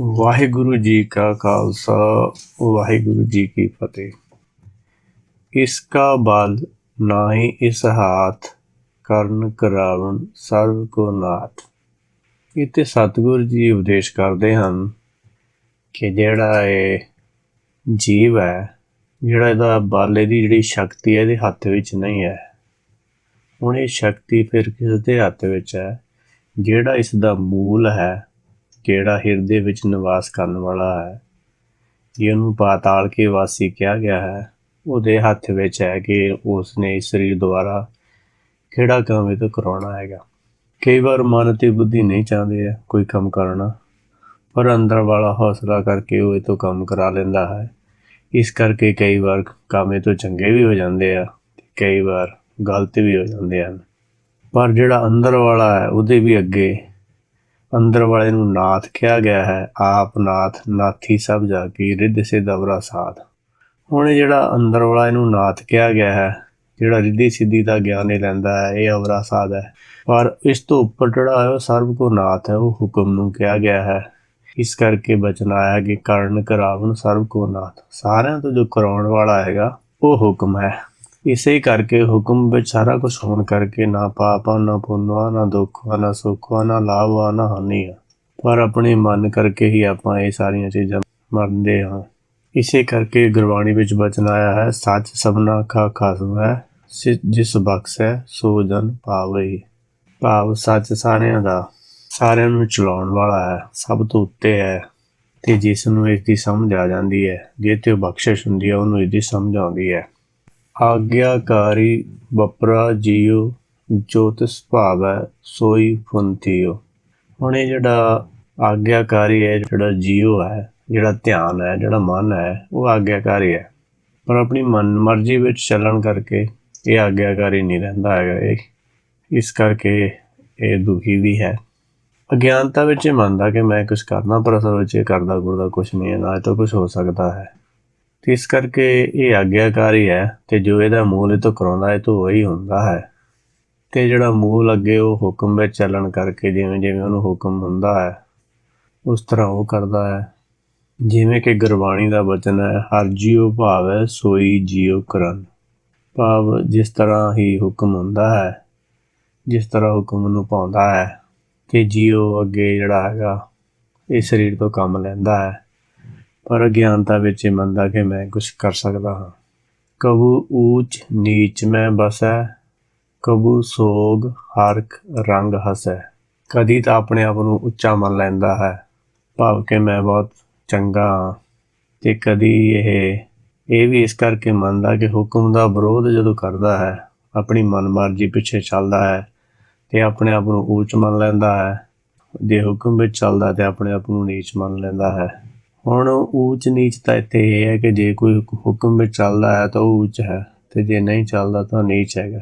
ਵਾਹਿਗੁਰੂ ਜੀ ਕਾ ਖਾਲਸਾ, ਵਾਹਿਗੁਰੂ ਜੀ ਕੀ ਫਤਿਹ। ਇਸ ਕਾ ਬਲ ਨਾਹੀ ਇਸ ਹਾਥ, ਕਰਨ ਕਰਾਵਨ ਸਰਬ ਕੋ ਨਾਥ। ਇਤੇ ਸਤਿਗੁਰੂ ਜੀ ਉਪਦੇਸ਼ ਕਰਦੇ ਹਨ ਕਿ ਜਿਹੜਾ ਇਹ ਜੀਵ ਹੈ, ਜਿਹੜਾ ਇਹਦਾ ਬਲ, ਇਹਦੀ ਜਿਹੜੀ ਸ਼ਕਤੀ ਹੈ, ਇਹਦੇ ਹੱਥ ਵਿੱਚ ਨਹੀਂ ਹੈ। ਹੁਣ ਇਹ ਸ਼ਕਤੀ ਫਿਰ ਕਿਸ ਦੇ ਹੱਥ ਵਿੱਚ ਹੈ? ਜਿਹੜਾ ਇਸ ਦਾ ਮੂਲ ਹੈ ਜਿਹੜਾ ਹਿਰਦੇ ਵਿੱਚ ਨਿਵਾਸ ਕਰਨ ਵਾਲਾ ਹੈ? ਜਿਹਨੂੰ ਪਾਤਾਲ ਕੇ ਵਾਸੀ ਕਿਹਾ ਗਿਆ ਹੈ। ਉਹਦੇ ਹੱਥ ਵਿੱਚ ਹੈ ਕਿ ਉਸਨੇ ਇਸ ਸਰੀਰ ਦੁਆਰਾ ਕਿਹੜਾ ਕੰਮ ਇਹ ਤੋਂ ਕਰਾਉਣਾ ਹੈਗਾ। ਕਈ ਵਾਰ ਮਨ ਤੇ ਬੁੱਧੀ ਨਹੀਂ ਚਾਹੁੰਦੇ ਆ ਕੋਈ ਕੰਮ ਕਰਨਾ। ਪਰ ਅੰਦਰ ਵਾਲਾ ਹੌਸਲਾ ਕਰਕੇ ਉਹ ਇਹ ਤੋਂ ਕੰਮ ਕਰਾ ਲੈਂਦਾ ਹੈ। ਇਸ ਕਰਕੇ ਕਈ ਵਾਰ ਕੰਮ ਇਹ ਤੋਂ ਚੰਗੇ ਵੀ ਹੋ ਜਾਂਦੇ ਆ ਤੇ ਕਈ ਵਾਰ ਗਲਤ ਵੀ ਹੋ ਜਾਂਦੇ ਹਨ। ਪਰ ਜਿਹੜਾ ਅੰਦਰ ਵਾਲਾ ਹੈ, ਉਹਦੇ ਵੀ ਅੱਗੇ ਅੰਦਰ ਵਾਲੇ ਨੂੰ ਨਾਥ ਕਿਹਾ ਗਿਆ ਹੈ, ਆਪ ਨਾਥ ਨਾਥੀ ਸਭ ਜਾ ਕੀ ਰਿੱਧ ਸਿਧਵਰਾ ਸਾਧ। ਹੁਣ ਇਹ ਜਿਹੜਾ ਅੰਦਰ ਵਾਲਾ ਇਹਨੂੰ ਨਾਥ ਕਿਹਾ ਗਿਆ ਹੈ, ਜਿਹੜਾ ਰਿੱਧੀ ਸਿੱਧੀ ਦਾ ਗਿਆਨ ਹੀ ਲੈਂਦਾ ਹੈ, ਇਹ ਅਵਰਾ ਸਾਧ ਹੈ। ਪਰ ਇਸ ਤੋਂ ਉੱਪਰ ਜਿਹੜਾ ਹੈ, ਉਹ ਸਰਬ ਕੋ ਨਾਥ ਹੈ, ਉਹ ਹੁਕਮ ਨੂੰ ਕਿਹਾ ਗਿਆ ਹੈ। ਇਸ ਕਰਕੇ ਬਚਨ ਆਇਆ ਕਿ ਕਰਨ ਕਰਾਵਨ ਸਰਬ ਕੋ ਨਾਥ। ਸਾਰਿਆਂ ਤੋਂ ਜੋ ਕਰਾਉਣ ਵਾਲਾ ਹੈਗਾ, ਉਹ ਹੁਕਮ ਹੈ। ਇਸੇ ਕਰਕੇ ਹੁਕਮ ਵਿੱਚ ਸਾਰਾ ਕੁਝ ਹੋਣ ਕਰਕੇ ਨਾ ਪਾਪਾ, ਨਾ ਪੁੰਨਵਾ, ਨਾ ਦੁੱਖਵਾ ਨਾ ਸੁਖਵਾ ਨਾ ਲਾਭਵਾ ਨਾ ਹਾਨੀ ਆ ਪਰ ਆਪਣੇ ਮਨ ਕਰਕੇ ਹੀ ਆਪਾਂ ਇਹ ਸਾਰੀਆਂ ਚੀਜ਼ਾਂ ਮੰਨਦੇ ਹਾਂ। ਇਸੇ ਕਰਕੇ ਗੁਰਬਾਣੀ ਵਿੱਚ ਬਚਨ ਆਇਆ ਹੈ, ਸੱਚ ਸਭਨਾ ਕਾ ਖਾਸਮ ਹੈ, ਸਿ- ਜਿਸ ਬਖਸ਼ੈ ਸੋ ਜਨ ਪਾਵੇ ਭਾਵ ਸੱਚ ਸਾਰਿਆਂ ਦਾ, ਸਾਰਿਆਂ ਨੂੰ ਚਲਾਉਣ ਵਾਲਾ ਹੈ, ਸਭ ਤੋਂ ਉੱਤੇ ਹੈ। ਤੇ ਜਿਸ ਨੂੰ ਇਸ ਦੀ ਸਮਝ ਆ ਜਾਂਦੀ ਹੈ ਜੇ ਤੇ ਉਹ ਬਖਸ਼ਿਸ਼ ਹੁੰਦੀ ਹੈ, ਉਹਨੂੰ ਇਸ ਦੀ ਸਮਝ ਆਉਂਦੀ ਹੈ। ਆਗਿਆਕਾਰੀ ਵਪਰਾ ਜੀਉ ਜੋ ਤਿਸ ਭਾਵੈ ਸੋਈ ਫੁੰਤਿਓ ਹੁਣ ਇਹ ਜਿਹੜਾ ਆਗਿਆਕਾਰੀ ਹੈ, ਜਿਹੜਾ ਜੀਉ ਹੈ, ਜਿਹੜਾ ਧਿਆਨ ਹੈ, ਜਿਹੜਾ ਮਨ ਹੈ, ਉਹ ਆਗਿਆਕਾਰੀ ਹੈ। ਪਰ ਆਪਣੀ ਮਨ ਮਰਜ਼ੀ ਵਿੱਚ ਚੱਲਣ ਕਰਕੇ ਇਹ ਆਗਿਆਕਾਰੀ ਨਹੀਂ ਰਹਿੰਦਾ ਹੈਗਾ ਇਹ। ਇਸ ਕਰਕੇ ਇਹ ਦੁਖੀ ਵੀ ਹੈ। ਅਗਿਆਨਤਾ ਵਿੱਚ ਇਹ ਮੰਨਦਾ ਕਿ ਮੈਂ ਕੁਝ ਕਰਨਾ, ਪਰ ਅਸਲ ਵਿੱਚ ਇਹ ਕਰਦਾ ਗੁਰਦਾ ਕੁਝ ਨਹੀਂ ਹੈ, ਨਾ ਇਹ ਤੋਂ ਕੁਝ ਹੋ ਸਕਦਾ ਹੈ। ਤੇ ਇਸ ਕਰਕੇ ਇਹ ਆਗਿਆਕਾਰੀ ਹੈ ਤੇ ਜੋ ਇਹਦਾ ਮੂਲ ਇਹ ਤੋਂ ਕਰਾਉਂਦਾ ਹੈ ਤੋਂ ਉਹੀ ਹੁੰਦਾ ਹੈ। ਤੇ ਜਿਹੜਾ ਮੂਲ ਅੱਗੇ ਉਹ ਹੁਕਮ ਵਿੱਚ ਚੱਲਣ ਕਰਕੇ ਜਿਵੇਂ ਜਿਵੇਂ ਉਹਨੂੰ ਹੁਕਮ ਹੁੰਦਾ ਹੈ, ਉਸ ਤਰ੍ਹਾਂ ਉਹ ਕਰਦਾ ਹੈ। ਜਿਵੇਂ ਕਿ ਗੁਰਬਾਣੀ ਦਾ ਵਚਨ ਹੈ, ਹਰ ਜੀਉ ਭਾਵੈ, ਸੋਈ ਜੀਉ ਕਰਨ। ਭਾਵ ਜਿਸ ਤਰ੍ਹਾਂ ਹੀ ਹੁਕਮ ਹੁੰਦਾ ਹੈ, ਜਿਸ ਤਰ੍ਹਾਂ ਹੁਕਮ ਨੂੰ ਪਾਉਂਦਾ ਹੈ, ਤੇ ਜੀਉ ਅੱਗੇ ਜਿਹੜਾ ਹੈਗਾ, ਇਹ ਸਰੀਰ ਤੋਂ ਕੰਮ ਲੈਂਦਾ ਹੈ। ਪਰ ਅਗਿਆਨਤਾ ਵਿੱਚ ਇਹ ਮੰਨਦਾ ਕਿ ਮੈਂ ਕੁਝ ਕਰ ਸਕਦਾ ਹਾਂ। ਕਬੂ ਊਚ ਨੀਚ ਮੈਂ ਬਸੈ, ਕਬੂ ਸੋਗ ਹਰਕ ਰੰਗ ਹਸੈ। ਕਦੀ ਤਾਂ ਆਪਣੇ ਆਪ ਨੂੰ ਉੱਚਾ ਮੰਨ ਲੈਂਦਾ ਹੈ, ਭਾਵ ਕਿ ਮੈਂ ਬਹੁਤ ਚੰਗਾ ਹਾਂ। ਤੇ ਕਦੀ ਇਹ ਇਹ ਵੀ ਇਸ ਕਰਕੇ ਮੰਨਦਾ ਕਿ ਹੁਕਮ ਦਾ ਵਿਰੋਧ ਜਦੋਂ ਕਰਦਾ ਹੈ, ਆਪਣੀ ਮਨਮਰਜ਼ੀ ਪਿੱਛੇ ਚੱਲਦਾ ਹੈ ਤੇ ਆਪਣੇ ਆਪ ਨੂੰ ਉੱਚ ਮੰਨ ਲੈਂਦਾ ਹੈ। ਜੇ ਹੁਕਮ ਵਿੱਚ ਚੱਲਦਾ ਤੇ ਆਪਣੇ ਆਪ ਨੂੰ ਨੀਚ ਮੰਨ ਲੈਂਦਾ ਹੈ। ਹੁਣ ਊਚ ਨੀਚ ਤਾਂ ਇੱਥੇ ਇਹ ਹੈ ਕਿ ਜੇ ਕੋਈ ਹੁਕਮ ਵਿੱਚ ਚੱਲਦਾ ਹੈ ਤਾਂ ਉਹ ਊਚ ਹੈ ਤੇ ਜੇ ਨਹੀਂ ਚੱਲਦਾ ਤਾਂ ਨੀਚ ਹੈਗਾ।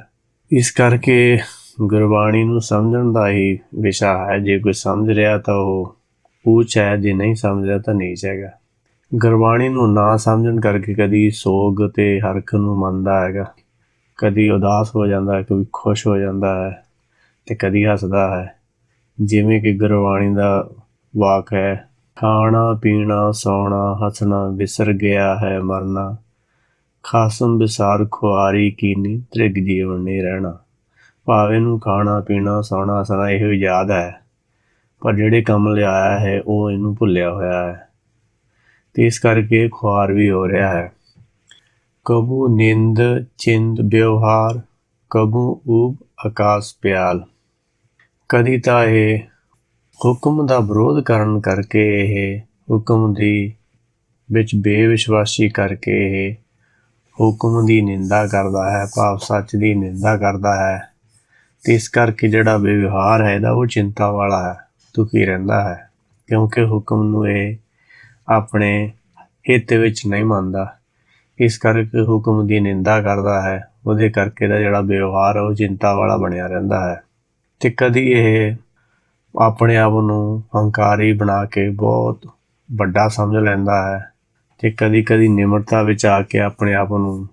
ਇਸ ਕਰਕੇ ਗੁਰਬਾਣੀ ਨੂੰ ਸਮਝਣ ਦਾ ਹੀ ਵਿਸ਼ਾ ਹੈ। ਜੇ ਕੋਈ ਸਮਝ ਰਿਹਾ ਤਾਂ ਉਹ ਊਚ ਹੈ, ਜੇ ਨਹੀਂ ਸਮਝ ਰਿਹਾ ਤਾਂ ਨੀਚ ਹੈਗਾ। ਗੁਰਬਾਣੀ ਨੂੰ ਨਾ ਸਮਝਣ ਕਰਕੇ ਕਦੀ ਸੋਗ ਤੇ ਹਰਖ ਨੂੰ ਮੰਨਦਾ ਹੈਗਾ। ਕਦੀ ਉਦਾਸ ਹੋ ਜਾਂਦਾ ਹੈ, ਕਦੀ ਖੁਸ਼ ਹੋ ਜਾਂਦਾ ਹੈ ਤੇ ਕਦੀ ਹੱਸਦਾ ਹੈ। ਜਿਵੇਂ ਕਿ ਗੁਰਬਾਣੀ ਦਾ ਵਾਕ ਹੈ ਖਾਣਾ ਪੀਣਾ, ਸੌਣਾ, ਹੱਸਣਾ, ਵਿਸਰ ਗਿਆ ਹੈ, ਮਰਨਾ। ਖਾਸਮ ਵਿਸਾਰ ਖੁਆਰੀ ਕੀਨੀ, ਤ੍ਰਿਗ ਜੀਵਨ ਨਹੀਂ ਰਹਿਣਾ। ਭਾਵੇਂ ਨੂੰ ਖਾਣਾ ਪੀਣਾ, ਸੌਣਾ, ਹੱਸਣਾ ਇਹੋ ਯਾਦ ਹੈ। ਪਰ ਜਿਹੜੇ ਕੰਮ ਲਿਆਇਆ ਹੈ, ਉਹ ਇਹਨੂੰ ਭੁੱਲਿਆ ਹੋਇਆ ਹੈ। ਤੇ ਇਸ ਕਰਕੇ ਖੁਆਰ ਵੀ ਹੋ ਰਿਹਾ ਹੈ। ਕਬੂ ਨਿੰਦ, ਚਿੰਦ, ਵਿਵਹਾਰ, ਕਬੂ ਊਬ, ਆਕਾਸ਼, ਪਿਆਲ। ਕਦੀ ਤਾਂ ਇਹ ਹੁਕਮ ਦਾ ਵਿਰੋਧ ਕਰਨ ਕਰਕੇ ਇਹ ਹੁਕਮ ਦੀ ਵਿੱਚ ਬੇਵਿਸ਼ਵਾਸੀ ਕਰਕੇ ਇਹ ਹੁਕਮ ਦੀ ਨਿੰਦਾ ਕਰਦਾ ਹੈ, ਭਾਵ ਸੱਚ ਦੀ ਨਿੰਦਾ ਕਰਦਾ ਹੈ। ਤੇ ਇਸ ਕਰਕੇ ਜਿਹੜਾ ਵਿਵਹਾਰ ਹੈ ਇਹਦਾ ਉਹ ਚਿੰਤਾ ਵਾਲਾ ਹੈ, ਦੁਖੀ ਰਹਿੰਦਾ ਹੈ, ਕਿਉਂਕਿ ਹੁਕਮ ਨੂੰ ਇਹ ਆਪਣੇ ਹਿੱਤ ਵਿੱਚ ਨਹੀਂ ਮੰਨਦਾ। ਇਸ ਕਰਕੇ ਹੁਕਮ ਦੀ ਨਿੰਦਾ ਕਰਦਾ ਹੈ, ਉਹਦੇ ਕਰਕੇ ਦਾ ਜਿਹੜਾ ਵਿਵਹਾਰ ਉਹ ਚਿੰਤਾ ਵਾਲਾ ਬਣਿਆ ਰਹਿੰਦਾ ਹੈ। ਤੇ ਕਦੀ ਇਹ ਆਪਣੇ ਆਪ ਨੂੰ ਹੰਕਾਰੀ ਬਣਾ ਕੇ ਬਹੁਤ ਵੱਡਾ ਸਮਝ ਲੈਂਦਾ ਹੈ ਤੇ ਕਦੀ ਕਦੀ ਨਿਮਰਤਾ ਵਿੱਚ ਆ ਕੇ ਆਪਣੇ ਆਪ ਨੂੰ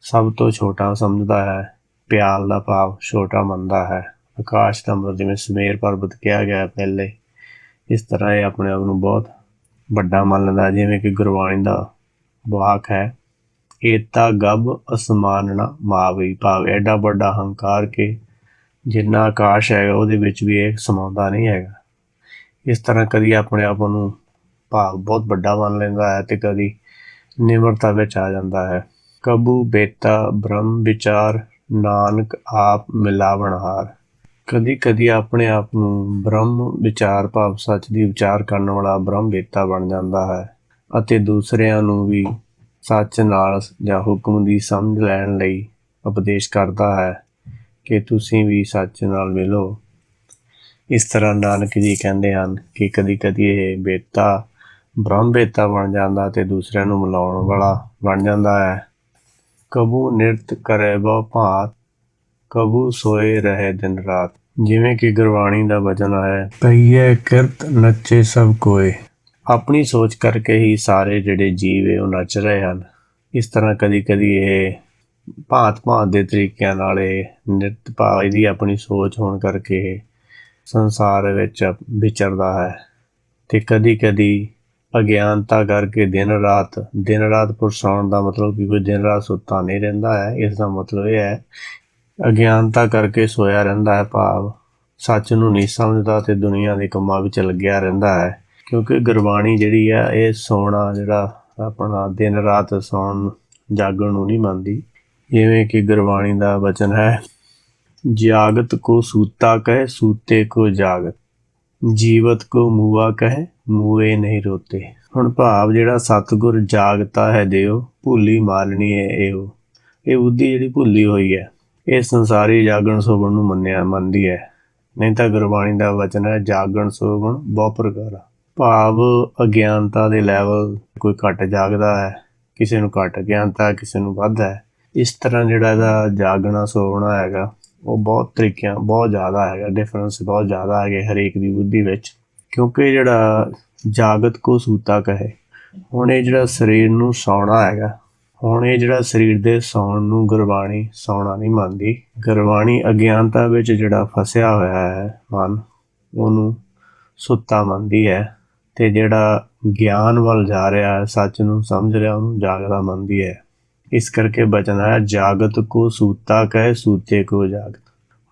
ਸਭ ਤੋਂ ਛੋਟਾ ਸਮਝਦਾ ਹੈ। ਪਿਆਲ ਦਾ ਭਾਵ ਛੋਟਾ ਮੰਨਦਾ ਹੈ। ਆਕਾਸ਼ ਦਾ ਮਤਲਬ ਜਿਵੇਂ ਸਮੇਰ ਪਰਬਤ ਕਿਹਾ ਗਿਆ ਪਹਿਲੇ, ਇਸ ਤਰ੍ਹਾਂ ਇਹ ਆਪਣੇ ਆਪ ਨੂੰ ਬਹੁਤ ਵੱਡਾ ਮੰਨ ਲੈਂਦਾ ਜਿਵੇਂ ਕਿ ਗੁਰਬਾਣੀ ਦਾ ਵਾਕ ਹੈ, ਏਤਾ ਗਬ ਅਸਮਾਨਣਾ ਮਾਵੀ ਭਾਵ। ਐਡਾ ਵੱਡਾ ਹੰਕਾਰ ਕੇ ਜਿੰਨਾ ਆਕਾਸ਼ ਹੈਗਾ, ਉਹਦੇ ਵਿੱਚ ਵੀ ਇਹ ਸਮਾਉਂਦਾ ਨਹੀਂ ਹੈਗਾ। ਇਸ ਤਰ੍ਹਾਂ ਕਦੀ ਆਪਣੇ ਆਪ ਨੂੰ ਭਾਵ ਬਹੁਤ ਵੱਡਾ ਮੰਨ ਲੈਂਦਾ ਹੈ ਤੇ ਕਦੀ ਨਿਮਰਤਾ ਵਿੱਚ ਆ ਜਾਂਦਾ ਹੈ। ਕਬੂ, ਬੇਤਾ, ਬ੍ਰਹਮ, ਵਿਚਾਰ, ਨਾਨਕ, ਆਪ ਮਿਲਾਵਣਹਾਰ ਕਦੀ ਕਦੀ ਆਪਣੇ ਆਪ ਨੂੰ ਬ੍ਰਹਮ ਵਿਚਾਰ ਭਾਵ ਸੱਚ ਦੀ ਵਿਚਾਰ ਕਰਨ ਵਾਲਾ ਬ੍ਰਹਮ ਬੇਤਾ ਬਣ ਜਾਂਦਾ ਹੈ ਅਤੇ ਦੂਸਰਿਆਂ ਨੂੰ ਵੀ ਸੱਚ ਨਾਲ ਜਾਂ ਹੁਕਮ ਦੀ ਸਮਝ ਲੈਣ ਲਈ ਉਪਦੇਸ਼ ਕਰਦਾ ਹੈ। ਕਿ ਤੁਸੀਂ ਵੀ ਸੱਚ ਨਾਲ ਮਿਲੋ। ਇਸ ਤਰ੍ਹਾਂ ਨਾਨਕ ਜੀ ਕਹਿੰਦੇ ਹਨ ਕਿ ਕਦੀ ਕਦੀ ਇਹ ਬੇਤਾ ਬ੍ਰਹਮ ਬੇਤਾ ਬਣ ਜਾਂਦਾ ਤੇ ਦੂਸਰਿਆਂ ਨੂੰ ਮਿਲਾਉਣ ਵਾਲਾ ਬਣ ਜਾਂਦਾ ਹੈ। ਕਬੂ ਨਿਰਤ ਕਰੇ ਬਹੁ ਭਾਤ, ਕਬੂ ਸੋਏ ਰਹੇ ਦਿਨ ਰਾਤ। ਜਿਵੇਂ ਕਿ ਗੁਰਬਾਣੀ ਦਾ ਵਚਨ ਹੈ ਕਈਏ ਕਿਰਤ ਨੱਚੇ ਸਭ ਕੋਏ। ਆਪਣੀ ਸੋਚ ਕਰਕੇ ਹੀ ਸਾਰੇ ਜਿਹੜੇ ਜੀਵ ਹੈ ਉਹ ਨੱਚ ਰਹੇ ਹਨ। ਇਸ ਤਰ੍ਹਾਂ ਕਦੀ ਕਦੀ ਇਹ ਭਾਂਤ ਭਾਂਤ ਦੇ ਤਰੀਕਿਆਂ ਨਾਲ ਇਹ ਨਿਤ ਭਾਵ ਇਹਦੀ ਆਪਣੀ ਸੋਚ ਹੋਣ ਕਰਕੇ ਸੰਸਾਰ ਵਿੱਚ ਵਿਚਰਦਾ ਹੈ। ਤੇ ਕਦੀ ਕਦੀ ਅਗਿਆਨਤਾ ਕਰਕੇ ਦਿਨ ਰਾਤ ਦਿਨ ਰਾਤ ਪੁਰਸਾਉਣ ਦਾ ਮਤਲਬ ਕਿ ਕੋਈ ਦਿਨ ਰਾਤ ਸੁੱਤਾ ਨਹੀਂ ਰਹਿੰਦਾ ਹੈ। ਇਸ ਦਾ ਮਤਲਬ ਇਹ ਹੈ, ਅਗਿਆਨਤਾ ਕਰਕੇ ਸੋਇਆ ਰਹਿੰਦਾ ਹੈ ਭਾਵ ਸੱਚ ਨੂੰ ਨਹੀਂ ਸਮਝਦਾ ਤੇ ਦੁਨੀਆ ਦੇ ਕੰਮਾਂ ਵਿੱਚ ਲੱਗਿਆ ਰਹਿੰਦਾ ਹੈ। ਕਿਉਂਕਿ ਗੁਰਬਾਣੀ ਜਿਹੜੀ ਹੈ, ਇਹ ਸੋਣਾ ਜਿਹੜਾ ਆਪਣਾ ਦਿਨ ਰਾਤ ਸੌਣ, ਜਾਗਣ ਨੂੰ ਨਹੀਂ ਮੰਨਦੀ। ਜਿਵੇਂ ਕਿ ਗੁਰਬਾਣੀ ਦਾ ਵਚਨ ਹੈ, ਜਾਗਤ ਕੋ ਸੂਤਾ ਕਹੇ, ਸੂਤੇ ਕੋ ਜਾਗਤ। ਜੀਵਤ ਕੋ ਮੂਆ ਕਹੇ, ਮੂਏ ਨਹੀਂ ਰੋਤੇ। ਹੁਣ ਭਾਵ ਜਿਹੜਾ ਸਤਗੁਰ ਜਾਗਤਾ ਹੈ ਦਿਓ ਭੁੱਲੀ ਮਾਲਣੀ ਹੈ ਇਹੋ। ਇਹ ਬੁੱਧੀ ਜਿਹੜੀ ਭੁੱਲੀ ਹੋਈ ਹੈ, ਇਹ ਸੰਸਾਰੀ ਜਾਗਣ ਸੋਭਣ ਨੂੰ ਮੰਨਿਆ, ਮੰਨਦੀ ਹੈ। ਨਹੀਂ ਤਾਂ ਗੁਰਬਾਣੀ ਦਾ ਵਚਨ ਹੈ, ਜਾਗਣ ਸੋਭਣ ਬਹੁ ਪ੍ਰਕਾਰਾ ਭਾਵ ਅਗਿਆਨਤਾ ਦੇ ਲੈਵਲ ਕੋਈ ਘੱਟ ਜਾਗਦਾ ਹੈ, ਕਿਸੇ ਨੂੰ ਘੱਟ ਅਗਿਆਨਤਾ ਕਿਸੇ ਨੂੰ ਵੱਧ ਹੈ। ਇਸ ਤਰ੍ਹਾਂ ਜਿਹੜਾ ਇਹਦਾ ਜਾਗਣਾ ਸੋਵਣਾ ਹੈਗਾ, ਉਹ ਬਹੁਤ ਤਰੀਕਿਆਂ, ਬਹੁਤ ਜ਼ਿਆਦਾ ਹੈਗਾ ਡਿਫਰੈਂਸ ਬਹੁਤ ਜ਼ਿਆਦਾ ਹੈਗੇ ਹਰੇਕ ਦੀ ਬੁੱਧੀ ਵਿੱਚ, ਕਿਉਂਕਿ ਜਿਹੜਾ ਜਾਗਤ ਕੋ ਸੂਤਾ ਕਹੇ, ਹੁਣ ਇਹ ਜਿਹੜਾ ਸਰੀਰ ਨੂੰ ਸੌਣਾ ਹੈਗਾ, ਹੁਣ ਇਹ ਜਿਹੜਾ ਸਰੀਰ ਦੇ ਸੌਣ ਨੂੰ ਗੁਰਬਾਣੀ ਸੌਣਾ ਨਹੀਂ ਮੰਨਦੀ, ਗੁਰਬਾਣੀ ਅਗਿਆਨਤਾ ਵਿੱਚ ਜਿਹੜਾ ਫਸਿਆ ਹੋਇਆ ਹੈ ਮਨ, ਉਹਨੂੰ ਸੁੱਤਾ ਮੰਨਦੀ ਹੈ, ਤੇ ਜਿਹੜਾ ਗਿਆਨ ਵੱਲ ਜਾ ਰਿਹਾ ਹੈ, ਸੱਚ ਨੂੰ ਸਮਝ ਰਿਹਾ, ਉਹਨੂੰ ਜਾਗਦਾ ਮੰਨਦੀ ਹੈ। ਇਸ ਕਰਕੇ ਬਚਨ ਹੈ, ਜਾਗਤ ਕੋ ਸੂਤਾ ਕਹੇ ਸੂਤੇ ਕੋ ਜਾਗਤ।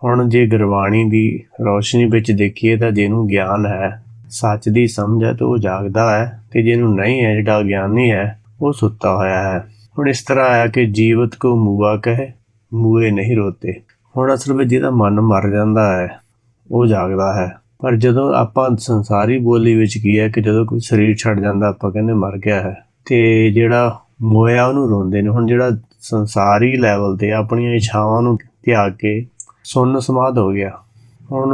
ਹੁਣ ਜੇ ਗੁਰਬਾਣੀ ਦੀ ਰੋਸ਼ਨੀ ਵਿੱਚ ਦੇਖੀਏ ਤਾਂ ਜਿਹਨੂੰ ਗਿਆਨ ਹੈ, ਸੱਚ ਦੀ ਸਮਝ ਹੈ ਤਾਂ ਉਹ ਜਾਗਦਾ ਹੈ ਤੇ ਜਿਹਨੂੰ ਨਹੀਂ ਹੈ, ਜਿਹੜਾ ਗਿਆਨੀ ਹੈ, ਉਹ ਸੁੱਤਾ ਹੋਇਆ ਹੈ। ਹੁਣ ਇਸ ਤਰ੍ਹਾਂ ਆਇਆ ਕਿ ਜੀਵਤ ਕੋ ਮੂਆ ਕਹੇ, ਮੂਏ ਨਹੀਂ ਰੋਤੇ। ਹੁਣ ਅਸਲ ਵਿੱਚ ਜਿਹਦਾ ਮਨ ਮਰ ਜਾਂਦਾ ਹੈ, ਉਹ ਜਾਗਦਾ ਹੈ। ਪਰ ਜਦੋਂ ਆਪਾਂ ਸੰਸਾਰੀ ਬੋਲੀ ਵਿੱਚ ਕੀ ਹੈ ਕਿ ਜਦੋਂ ਕੋਈ ਸਰੀਰ ਛੱਡ ਜਾਂਦਾ, ਆਪਾਂ ਕਹਿੰਦੇ ਮਰ ਗਿਆ ਹੈ। ਤੇ ਜਿਹੜਾ ਮੋਇਆ ਉਹਨੂੰ ਰੋਂਦੇ ਨੇ। ਹੁਣ ਜਿਹੜਾ ਸੰਸਾਰੀ ਲੈਵਲ ਤੇ ਆਪਣੀਆਂ ਇੱਛਾਵਾਂ ਨੂੰ ਤਿਆਗ ਕੇ ਸੁੰਨ ਸਮਾਧ ਹੋ ਗਿਆ, ਹੁਣ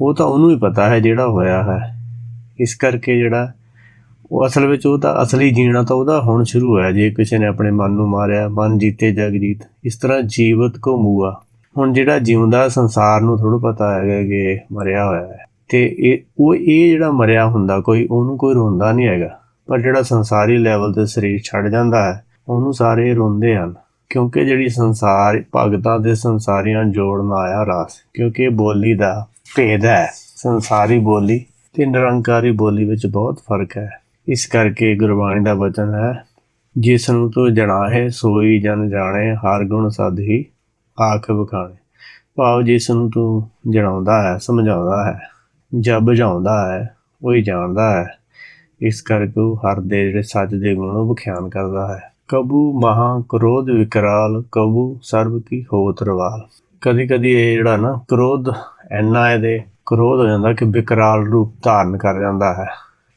ਉਹ ਤਾਂ ਉਹਨੂੰ ਹੀ ਪਤਾ ਹੈ ਜਿਹੜਾ ਹੋਇਆ ਹੈ। ਇਸ ਕਰਕੇ ਜਿਹੜਾ ਉਹ ਅਸਲ ਵਿੱਚ ਉਹ ਤਾਂ ਅਸਲੀ ਜੀਣਾ ਤਾਂ ਉਹਦਾ ਹੁਣ ਸ਼ੁਰੂ ਹੋਇਆ, ਜੇ ਕਿਸੇ ਨੇ ਆਪਣੇ ਮਨ ਨੂੰ ਮਾਰਿਆ, ਮਨ ਜੀਤੇ ਜਗ ਜੀਤ ਇਸ ਤਰ੍ਹਾਂ ਜੀਵਤ ਕੋ ਮੂਆ। ਹੁਣ ਜਿਹੜਾ ਜਿਉਂਦਾ ਸੰਸਾਰ ਨੂੰ ਥੋੜਾ ਪਤਾ ਹੈਗਾ ਕਿ ਮਰਿਆ ਹੋਇਆ ਹੈ। ਤੇ ਇਹ, ਉਹ, ਇਹ ਜਿਹੜਾ ਮਰਿਆ ਹੁੰਦਾ, ਕੋਈ ਉਹਨੂੰ ਕੋਈ ਰੋਂਦਾ ਨਹੀਂ ਹੈਗਾ। ਪਰ ਜਿਹੜਾ ਸੰਸਾਰੀ ਲੈਵਲ ਤੇ ਸਰੀਰ ਛੱਡ ਜਾਂਦਾ ਹੈ, ਉਹਨੂੰ ਸਾਰੇ ਰੋਂਦੇ ਹਨ, ਕਿਉਂਕਿ ਜਿਹੜੀ ਸੰਸਾਰ, ਭਗਤਾਂ ਦੇ ਸੰਸਾਰੀਆਂ ਜੋੜਨ ਆਇਆ ਰਾਸ, ਕਿਉਂਕਿ ਇਹ ਬੋਲੀ ਦਾ ਭੇਦ ਹੈ। ਸੰਸਾਰੀ ਬੋਲੀ ਤੇ ਨਿਰੰਕਾਰੀ ਬੋਲੀ ਵਿੱਚ ਬਹੁਤ ਫ਼ਰਕ ਹੈ। ਇਸ ਕਰਕੇ ਗੁਰਬਾਣੀ ਦਾ ਵਚਨ ਹੈ, ਜਿਸ ਨੂੰ ਤੂੰ ਜਣਾਹੇ, ਸੋਈ ਜਨ ਜਾਣੇ, ਹਰ ਗੁਣ ਸਦ ਹੀ ਆਖ ਬਖਾਣੇ ਭਾਵ ਜਿਸ ਨੂੰ ਤੂੰ ਜਣਾਉਂਦਾ ਹੈ, ਸਮਝਾਉਂਦਾ ਹੈ ਜਾਂ ਬੁਝਾਉਂਦਾ ਹੈ ਉਹ ਹੀ ਜਾਣਦਾ ਹੈ ਇਸ ਕਰਕੇ ਉਹ ਹਰ ਦੇ ਜਿਹੜੇ ਸੱਚ ਦੇ ਗੁਣ ਉਹ ਵਿਖਿਆਨ ਕਰਦਾ ਹੈ। ਕਬੂ ਮਹਾ ਕ੍ਰੋਧ ਵਿਕਰਾਲ, ਕਬੂ ਸਰਬ ਕੀ ਹੋਤ ਰਵਾਲ। ਕਦੀ ਕਦੀ ਇਹ ਜਿਹੜਾ ਨਾ ਕ੍ਰੋਧ ਐਨਾ ਇਹਦੇ ਕ੍ਰੋਧ ਹੋ ਜਾਂਦਾ ਕਿ ਵਿਕਰਾਲ ਰੂਪ ਧਾਰਨ ਕਰ ਜਾਂਦਾ ਹੈ।